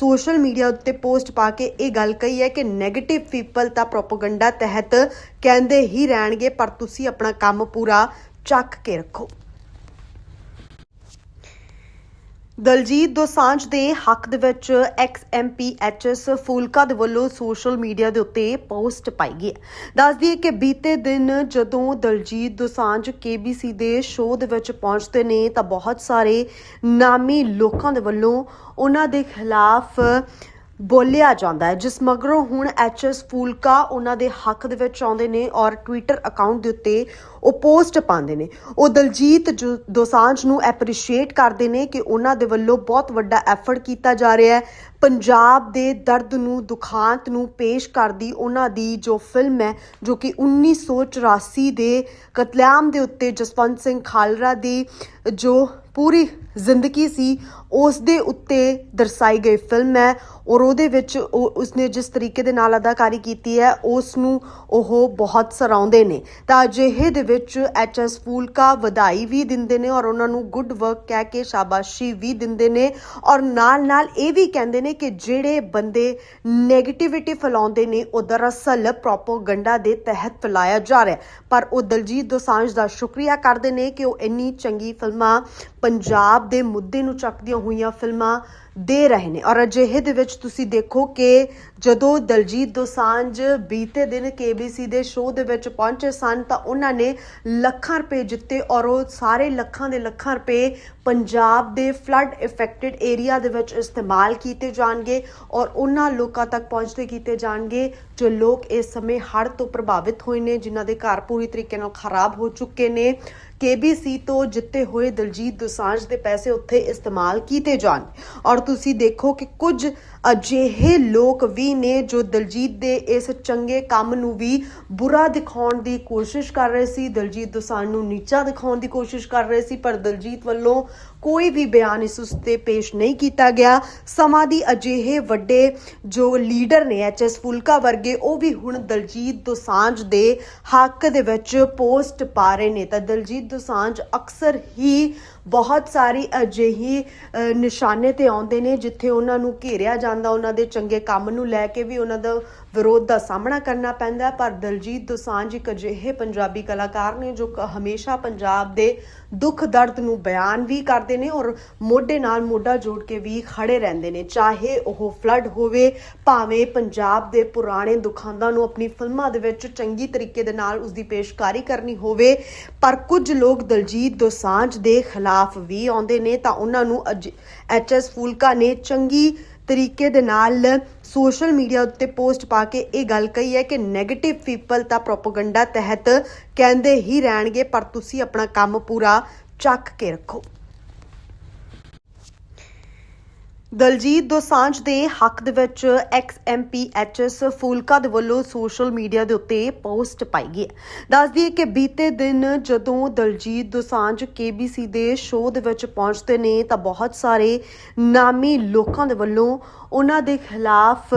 ਸੋਸ਼ਲ ਮੀਡੀਆ ਉੱਤੇ ਪੋਸਟ ਪਾ ਕੇ ਇਹ ਗੱਲ ਕਹੀ ਹੈ ਕਿ 네ਗੇਟਿਵ ਪੀਪਲ ਤਾਂ ਪ੍ਰੋਪਗੈਂਡਾ ਤਹਿਤ ਕਹਿੰਦੇ ਹੀ ਰਹਿਣਗੇ, ਪਰ ਤੁਸੀਂ ਆਪਣਾ ਕੰਮ ਪੂਰਾ ਚੱਕ ਕੇ ਰੱਖੋ। ਦਲਜੀਤ ਦੋਸਾਂਝ ਦੇ ਹੱਕ ਦੇ ਵਿੱਚ ਐਕਸ ਐਮਪੀ ਐਚਐਸ ਫੂਲਕਾ ਦੇ ਵੱਲੋਂ ਸੋਸ਼ਲ ਮੀਡੀਆ ਦੇ ਉੱਤੇ ਪੋਸਟ ਪਾਈ ਗਈ ਹੈ। ਦੱਸਦੀ ਹੈ ਕਿ ਬੀਤੇ ਦਿਨ ਜਦੋਂ ਦਲਜੀਤ ਦੋਸਾਂਝ ਕੇਬੀਸੀ ਦੇ ਸ਼ੋਅ ਦੇ ਵਿੱਚ ਪਹੁੰਚਦੇ ਨੇ ਤਾਂ ਬਹੁਤ ਸਾਰੇ ਨਾਮੀ ਲੋਕਾਂ ਦੇ ਵੱਲੋਂ ਉਹਨਾਂ ਦੇ ਖਿਲਾਫ ਬੋਲਿਆ ਜਾਂਦਾ ਹੈ, ਜਿਸ ਮਗਰੋਂ ਹੁਣ ਐਚਐਸ ਫੂਲਕਾ ਉਹਨਾਂ ਦੇ ਹੱਕ ਦੇ ਵਿੱਚ ਆਉਂਦੇ ਨੇ ਔਰ ਟਵਿੱਟਰ ਅਕਾਊਂਟ ਦੇ ਉੱਤੇ ਉਹ ਪੋਸਟ ਪਾਉਂਦੇ ਨੇ। ਉਹ ਦਲਜੀਤ ਜੋ- ਦੋਸਾਂਝ ਨੂੰ ਐਪਰੀਸ਼ੀਏਟ ਕਰਦੇ ਨੇ ਕਿ ਉਹਨਾਂ ਦੇ ਵੱਲੋਂ ਬਹੁਤ ਵੱਡਾ ਐਫਰਟ ਕੀਤਾ ਜਾ ਰਿਹਾ ਹੈ। ਪੰਜਾਬ ਦੇ ਦਰਦ ਨੂੰ, ਦੁਖਾਂਤ ਨੂੰ ਪੇਸ਼ ਕਰਦੀ ਉਹਨਾਂ ਦੀ ਜੋ ਫਿਲਮ ਹੈ, ਜੋ ਕਿ 1984 ਦੇ ਕਤਲੇਆਮ ਦੇ ਉੱਤੇ ਜਸਵੰਤ ਸਿੰਘ ਖਾਲਰਾ ਦੀ ਜੋ ਪੂਰੀ ਜ਼ਿੰਦਗੀ ਸੀ, ਉਸ ਦੇ ਉੱਤੇ ਦਰਸਾਈ ਗਈ ਫਿਲਮ ਹੈ। ਔਰ ਉਹਦੇ ਵਿੱਚ ਉਹ ਉਸਨੇ ਜਿਸ ਤਰੀਕੇ ਦੇ ਨਾਲ ਅਦਾਕਾਰੀ ਕੀਤੀ ਹੈ ਉਸ ਨੂੰ ਉਹ ਬਹੁਤ ਸਰਾਉਂਦੇ ਨੇ। ਤਾਂ ਅਜਿਹੇ ਦੇ ਵਿੱਚ ਐਚਐਸ ਫੂਲਕਾ ਵਧਾਈ ਵੀ ਦਿੰਦੇ ਨੇ ਔਰ ਉਹਨਾਂ ਨੂੰ ਗੁੱਡ ਵਰਕ ਕਹਿ ਕੇ ਸ਼ਾਬਾਸ਼ੀ ਵੀ ਦਿੰਦੇ ਨੇ। ਔਰ ਨਾਲ ਨਾਲ ਇਹ ਵੀ ਕਹਿੰਦੇ ਨੇ ਕਿ ਜਿਹੜੇ ਬੰਦੇ 네ਗੇਟਿਵਿਟੀ ਫੈਲਾਉਂਦੇ ਨੇ, ਉਹ ਦਰਅਸਲ ਪ੍ਰੋਪਗੈਂਡਾ ਦੇ ਤਹਿਤ ਫੈਲਾਇਆ ਜਾ ਰਿਹਾ ਪਰ ਉਹ ਦਲਜੀਤ ਦੋਸਾਂਝ ਦਾ ਸ਼ੁਕਰੀਆ ਕਰਦੇ ਨੇ ਕਿ ਉਹ ਇੰਨੀ ਚੰਗੀ ਫਿਲਮਾਂ ਪੰਜਾਬ ਦੇ ਮੁੱਦੇ ਨੂੰ ਚੱਕਦੀਆਂ ਹੋਈਆਂ ਫਿਲਮਾਂ ਦੇ ਰਹੇ ਨੇ। ਔਰ ਅਜਿਹੇ ਦੇ ਵਿੱਚ ਤੁਸੀਂ ਦੇਖੋ ਕਿ ਜਦੋਂ ਦਲਜੀਤ ਦੋਸਾਂਝ ਬੀਤੇ ਦਿਨ KBC ਦੇ ਸ਼ੋਅ ਦੇ ਵਿੱਚ ਪਹੁੰਚੇ ਸਨ ਤਾਂ ਉਹਨਾਂ ਨੇ ਲੱਖਾਂ ਰੁਪਏ ਜਿੱਤੇ ਔਰ ਉਹ ਸਾਰੇ ਲੱਖਾਂ ਦੇ ਲੱਖਾਂ ਰੁਪਏ ਪੰਜਾਬ ਦੇ ਫਲੱਡ ਇਫੈਕਟਡ ਏਰੀਆ ਦੇ ਵਿੱਚ ਇਸਤੇਮਾਲ ਕੀਤੇ ਜਾਣਗੇ ਔਰ ਉਹਨਾਂ ਲੋਕਾਂ ਤੱਕ ਪਹੁੰਚਦੇ ਕੀਤੇ ਜਾਣਗੇ ਜੋ ਲੋਕ ਇਸ ਸਮੇਂ ਹੜ੍ਹ ਤੋਂ ਪ੍ਰਭਾਵਿਤ ਹੋਏ ਨੇ, ਜਿਨ੍ਹਾਂ ਦੇ ਘਰ ਪੂਰੀ ਤਰੀਕੇ ਨਾਲ ਖਰਾਬ ਹੋ ਚੁੱਕੇ ਨੇ। KBC ਤੋਂ ਜਿੱਤੇ ਹੋਏ ਦਲਜੀਤ ਦੋਸਾਂਝ ਦੇ ਪੈਸੇ ਉੱਥੇ ਇਸਤੇਮਾਲ ਕੀਤੇ ਜਾਣ। ਔਰ ਤੁਸੀਂ ਦੇਖੋ ਕਿ ਕੁਝ ਅਜਿਹੇ ਲੋਕ ਵੀ ਨੇ ਜੋ ਦਲਜੀਤ ਦੇ ਇਸ ਚੰਗੇ ਕੰਮ ਨੂੰ ਵੀ ਬੁਰਾ ਦਿਖਾਉਣ ਦੀ ਕੋਸ਼ਿਸ਼ ਕਰ ਰਹੇ ਸੀ। ਦਲਜੀਤ ਦੋਸਾਂਝ ਨੂੰ ਨੀਚਾ ਦਿਖਾਉਣ ਦੀ ਕੋਸ਼ਿਸ਼ ਕਰ ਰਹੇ ਸੀ, ਪਰ ਦਲਜੀਤ ਵੱਲੋਂ ਕੋਈ ਵੀ ਬਿਆਨ ਇਸ ਉਸਤੇ ਪੇਸ਼ ਨਹੀਂ ਕੀਤਾ ਗਿਆ। ਸਮਾਂ ਦੀ ਅਜਿਹੇ ਵੱਡੇ ਜੋ ਲੀਡਰ ਨੇ ਐਚਐਸ ਫੁਲਕਾ ਵਰਗੇ, ਉਹ ਵੀ ਹੁਣ ਦਲਜੀਤ ਦੋਸਾਂਝ ਦੇ ਹੱਕ ਦੇ ਵਿੱਚ ਪੋਸਟ ਪਾ ਰਹੇ ਨੇ। ਤਾਂ ਦਲਜੀਤ ਦੋਸਾਂਝ ਅਕਸਰ ਹੀ ਬਹੁਤ ਸਾਰੀ ਅਜਿਹੀ ਨਿਸ਼ਾਨੇ ਤੇ ਆਉਂਦੇ ਨੇ, ਜਿੱਥੇ ਉਹਨਾਂ ਨੂੰ ਘੇਰਿਆ ਜਾਂਦਾ, ਉਹਨਾਂ ਦੇ ਚੰਗੇ ਕੰਮ ਨੂੰ ਲੈ ਕੇ ਵੀ ਉਹਨਾਂ ਦਾ ਵਿਰੋਧ ਦਾ ਸਾਹਮਣਾ ਕਰਨਾ ਪੈਂਦਾ ਪਰ ਦਲਜੀਤ ਦੋਸਾਂਝ ਇੱਕ ਅਜਿਹੇ ਪੰਜਾਬੀ ਕਲਾਕਾਰ ਨੇ ਜੋ ਕ- ਹਮੇਸ਼ਾ ਪੰਜਾਬ ਦੇ ਦੁੱਖ ਦਰਦ ਨੂੰ ਬਿਆਨ ਵੀ ਕਰਦੇ ਨੇ ਔਰ ਮੋਢੇ ਨਾਲ ਮੋਢਾ ਜੋੜ ਕੇ ਵੀ ਖੜੇ ਰਹਿੰਦੇ ਨੇ। ਚਾਹੇ ਉਹ ਫਲੱਡ ਹੋਵੇ, ਭਾਵੇਂ ਪੰਜਾਬ ਦੇ ਪੁਰਾਣੇ ਦੁਖਾਂਦਾਂ ਨੂੰ ਆਪਣੀ ਫਿਲਮਾਂ ਦੇ ਵਿੱਚ ਚੰਗੀ ਤਰੀਕੇ ਦੇ ਨਾਲ ਉਸ ਦੀ ਪੇਸ਼ਕਾਰੀ ਕਰਨੀ ਹੋਵੇ, ਪਰ ਕੁਝ ਲੋਕ ਦਲਜੀਤ ਦੋਸਾਂਝ ਦੇ ਖਿਲਾਫ ਵੀ ਆਉਂਦੇ ਨੇ ਤਾਂ ਉਹਨਾਂ ਨੂੰ ਐਚਐਸ ਫੂਲਕਾ ਨੇ ਚੰਗੀ ਤਰੀਕੇ ਦੇ ਨਾਲ ਸੋਸ਼ਲ ਮੀਡੀਆ ਉੱਤੇ ਪੋਸਟ ਪਾ ਕੇ ਇਹ ਗੱਲ ਕਹੀ ਹੈ ਕਿ 네ਗੇਟਿਵ ਪੀਪਲ ਤਾਂ ਪ੍ਰੋਪਗੈਂਡਾ ਤਹਿਤ ਕਹਿੰਦੇ ਹੀ ਰਹਿਣਗੇ, ਪਰ ਤੁਸੀਂ ਆਪਣਾ ਕੰਮ ਪੂਰਾ ਚੱਕ ਕੇ ਰੱਖੋ। ਦਲਜੀਤ ਦੋਸਾਂਝ ਦੇ ਹੱਕ ਦੇ ਵਿੱਚ ਐਕਸ ਐਮਪੀ ਐਚਐਸ ਫੂਲਕਾ ਦੇ ਵੱਲੋਂ ਸੋਸ਼ਲ ਮੀਡੀਆ ਦੇ ਉੱਤੇ ਪੋਸਟ ਪਾਈ ਗਈ ਹੈ। ਦੱਸਦੀ ਹੈ ਕਿ ਬੀਤੇ ਦਿਨ ਜਦੋਂ ਦਲਜੀਤ ਦੋਸਾਂਝ ਕੇਬੀਸੀ ਦੇ ਸ਼ੋਅ ਦੇ ਵਿੱਚ ਪਹੁੰਚਦੇ ਨੇ ਤਾਂ ਬਹੁਤ ਸਾਰੇ ਨਾਮੀ ਲੋਕਾਂ ਦੇ ਵੱਲੋਂ ਉਹਨਾਂ ਦੇ ਖਿਲਾਫ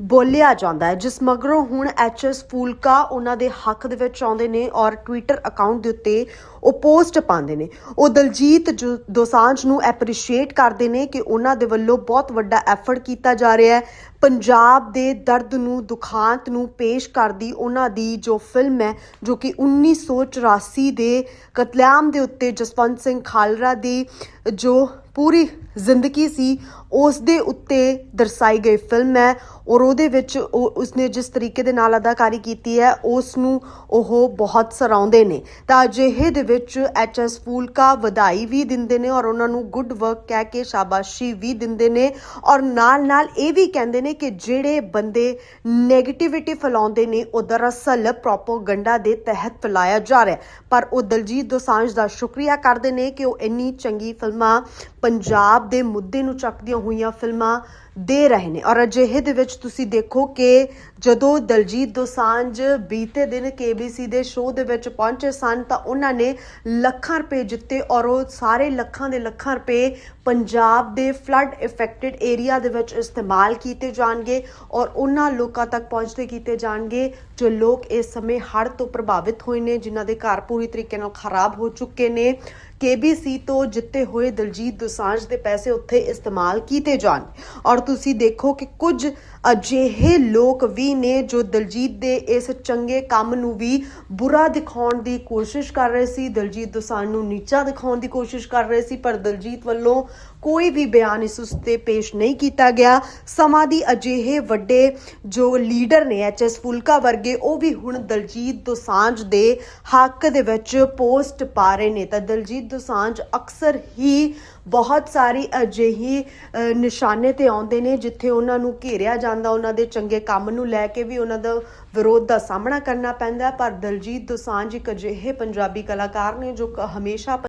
ਬੋਲਿਆ ਜਾਂਦਾ ਹੈ, ਜਿਸ ਮਗਰੋਂ ਹੁਣ ਐਚਐਸ ਫੂਲਕਾ ਉਹਨਾਂ ਦੇ ਹੱਕ ਦੇ ਵਿੱਚ ਆਉਂਦੇ ਨੇ ਔਰ ਟਵਿੱਟਰ ਅਕਾਊਂਟ ਦੇ ਉੱਤੇ ਉਹ ਪੋਸਟ ਪਾਉਂਦੇ ਨੇ। ਉਹ ਦਲਜੀਤ ਜੋ- ਦੋਸਾਂਝ ਨੂੰ ਐਪਰੀਸ਼ੀਏਟ ਕਰਦੇ ਨੇ ਕਿ ਉਹਨਾਂ ਦੇ ਵੱਲੋਂ ਬਹੁਤ ਵੱਡਾ ਐਫਰਟ ਕੀਤਾ ਜਾ ਰਿਹਾ ਹੈ। ਪੰਜਾਬ ਦੇ ਦਰਦ ਨੂੰ, ਦੁਖਾਂਤ ਨੂੰ ਪੇਸ਼ ਕਰਦੀ ਉਹਨਾਂ ਦੀ ਜੋ ਫਿਲਮ ਹੈ, ਜੋ ਕਿ 1984 ਦੇ ਕਤਲੇਆਮ ਦੇ ਉੱਤੇ ਜਸਵੰਤ ਸਿੰਘ ਖਾਲਰਾ ਦੀ ਜੋ ਪੂਰੀ ਜ਼ਿੰਦਗੀ ਸੀ, ਉਸ ਦੇ ਉੱਤੇ ਦਰਸਾਈ ਗਈ ਫਿਲਮ ਹੈ ਔਰ ਉਹਦੇ ਵਿੱਚ ਉਹ ਉਸਨੇ ਜਿਸ ਤਰੀਕੇ ਦੇ ਨਾਲ ਅਦਾਕਾਰੀ ਕੀਤੀ ਹੈ, ਉਸ ਨੂੰ ਉਹ ਬਹੁਤ ਸਰਾਉਂਦੇ ਨੇ। ਤਾਂ ਅਜਿਹੇ ਦੇ ਵਿੱਚ ਐਚਐਸ ਫੂਲਕਾ ਵਧਾਈ ਵੀ ਦਿੰਦੇ ਨੇ ਔਰ ਉਹਨਾਂ ਨੂੰ ਗੁੱਡ ਵਰਕ ਕਹਿ ਕੇ ਸ਼ਾਬਾਸ਼ੀ ਵੀ ਦਿੰਦੇ ਨੇ ਔਰ ਨਾਲ ਨਾਲ ਇਹ ਵੀ ਕਹਿੰਦੇ ਨੇ ਕਿ ਜਿਹੜੇ ਬੰਦੇ 네ਗੇਟਿਵਿਟੀ ਫੈਲਾਉਂਦੇ ਨੇ, ਉਹ ਦਰਅਸਲ ਪ੍ਰੋਪਗੈਂਡਾ ਦੇ ਤਹਿਤ ਫੈਲਾਇਆ ਜਾ ਰਿਹਾ ਪਰ ਉਹ ਦਲਜੀਤ ਦੋਸਾਂਝ ਦਾ ਸ਼ੁਕਰੀਆ ਕਰਦੇ ਨੇ ਕਿ ਉਹ ਇੰਨੀ ਚੰਗੀ ਫਿਲਮਾਂ ਪੰਜਾਬ ਦੇ ਮੁੱਦੇ ਨੂੰ ਚੱਕਦੀਆਂ ਹੋਈਆਂ ਫਿਲਮਾਂ ਦੇ ਰਹੇ ਨੇ। ਔਰ ਅਜਿਹੇ ਦੇ ਵਿੱਚ ਤੁਸੀਂ ਦੇਖੋ ਕਿ ਜਦੋਂ ਦਲਜੀਤ ਦੋਸਾਂਝ ਬੀਤੇ ਦਿਨ KBC ਦੇ ਸ਼ੋਅ ਦੇ ਵਿੱਚ ਪਹੁੰਚੇ ਸਨ ਤਾਂ ਉਹਨਾਂ ਨੇ ਲੱਖਾਂ ਰੁਪਏ ਜਿੱਤੇ ਔਰ ਉਹ ਸਾਰੇ ਲੱਖਾਂ ਦੇ ਲੱਖਾਂ ਰੁਪਏ ਪੰਜਾਬ ਦੇ ਫਲੱਡ ਇਫੈਕਟਡ ਏਰੀਆ ਦੇ ਵਿੱਚ ਇਸਤੇਮਾਲ ਕੀਤੇ ਜਾਣਗੇ ਔਰ ਉਹਨਾਂ ਲੋਕਾਂ ਤੱਕ ਪਹੁੰਚਦੇ ਕੀਤੇ ਜਾਣਗੇ ਜੋ ਲੋਕ ਇਸ ਸਮੇਂ ਹੜ੍ਹ ਤੋਂ ਪ੍ਰਭਾਵਿਤ ਹੋਏ ਨੇ, ਜਿਨ੍ਹਾਂ ਦੇ ਘਰ ਪੂਰੀ ਤਰੀਕੇ ਨਾਲ ਖਰਾਬ ਹੋ ਚੁੱਕੇ ਨੇ। KBC ਤੋਂ ਜਿੱਤੇ ਹੋਏ ਦਲਜੀਤ ਦੋਸਾਂਝ ਦੇ ਪੈਸੇ ਉੱਥੇ ਇਸਤੇਮਾਲ ਕੀਤੇ ਜਾਣ। ਔਰ ਤੁਸੀਂ ਦੇਖੋ ਕਿ ਕੁਝ ਅਜਿਹੇ ਲੋਕ ਵੀ ਨੇ ਜੋ ਦਲਜੀਤ ਦੇ ਇਸ ਚੰਗੇ ਕੰਮ ਨੂੰ ਵੀ ਬੁਰਾ ਦਿਖਾਉਣ ਦੀ ਕੋਸ਼ਿਸ਼ ਕਰ ਰਹੇ ਸੀ। ਦਲਜੀਤ ਦੋਸਾਂਝ ਨੂੰ ਨੀਚਾ ਦਿਖਾਉਣ ਦੀ ਕੋਸ਼ਿਸ਼ ਕਰ ਰਹੇ ਸੀ, ਪਰ ਦਲਜੀਤ ਵੱਲੋਂ ਕੋਈ ਵੀ ਬਿਆਨ ਇਸ ਉੱਤੇ ਪੇਸ਼ ਨਹੀਂ ਕੀਤਾ ਗਿਆ। ਸਮਾਂ ਦੀ ਅਜਿਹੇ ਵੱਡੇ ਜੋ ਲੀਡਰ ਨੇ ਐਚਐਸ ਫੁਲਕਾ ਵਰਗੇ, ਉਹ ਵੀ ਹੁਣ ਦਲਜੀਤ ਦੋਸਾਂਝ ਦੇ ਹੱਕ ਦੇ ਵਿੱਚ ਪੋਸਟ ਪਾ ਰਹੇ ਨੇ। ਤਾਂ ਦਲਜੀਤ ਦੋਸਾਂਝ ਅਕਸਰ ਹੀ ਬਹੁਤ ਸਾਰੀ ਅਜਿਹੀ ਨਿਸ਼ਾਨੇ ਤੇ ਆਉਂਦੇ ਨੇ ਜਿੱਥੇ ਉਹਨਾਂ ਨੂੰ ਘੇਰਿਆ ਜਾਂਦਾ, ਉਹਨਾਂ ਦੇ ਚੰਗੇ ਕੰਮ ਨੂੰ ਲੈ ਕੇ ਵੀ ਉਹਨਾਂ ਦਾ ਵਿਰੋਧ ਦਾ ਸਾਹਮਣਾ ਕਰਨਾ ਪੈਂਦਾ ਪਰ ਦਲਜੀਤ ਦੋਸਾਂਝ ਇੱਕ ਅਜਿਹੇ ਪੰਜਾਬੀ ਕਲਾਕਾਰ ਨੇ ਜੋ ਕ- ਹਮੇਸ਼ਾ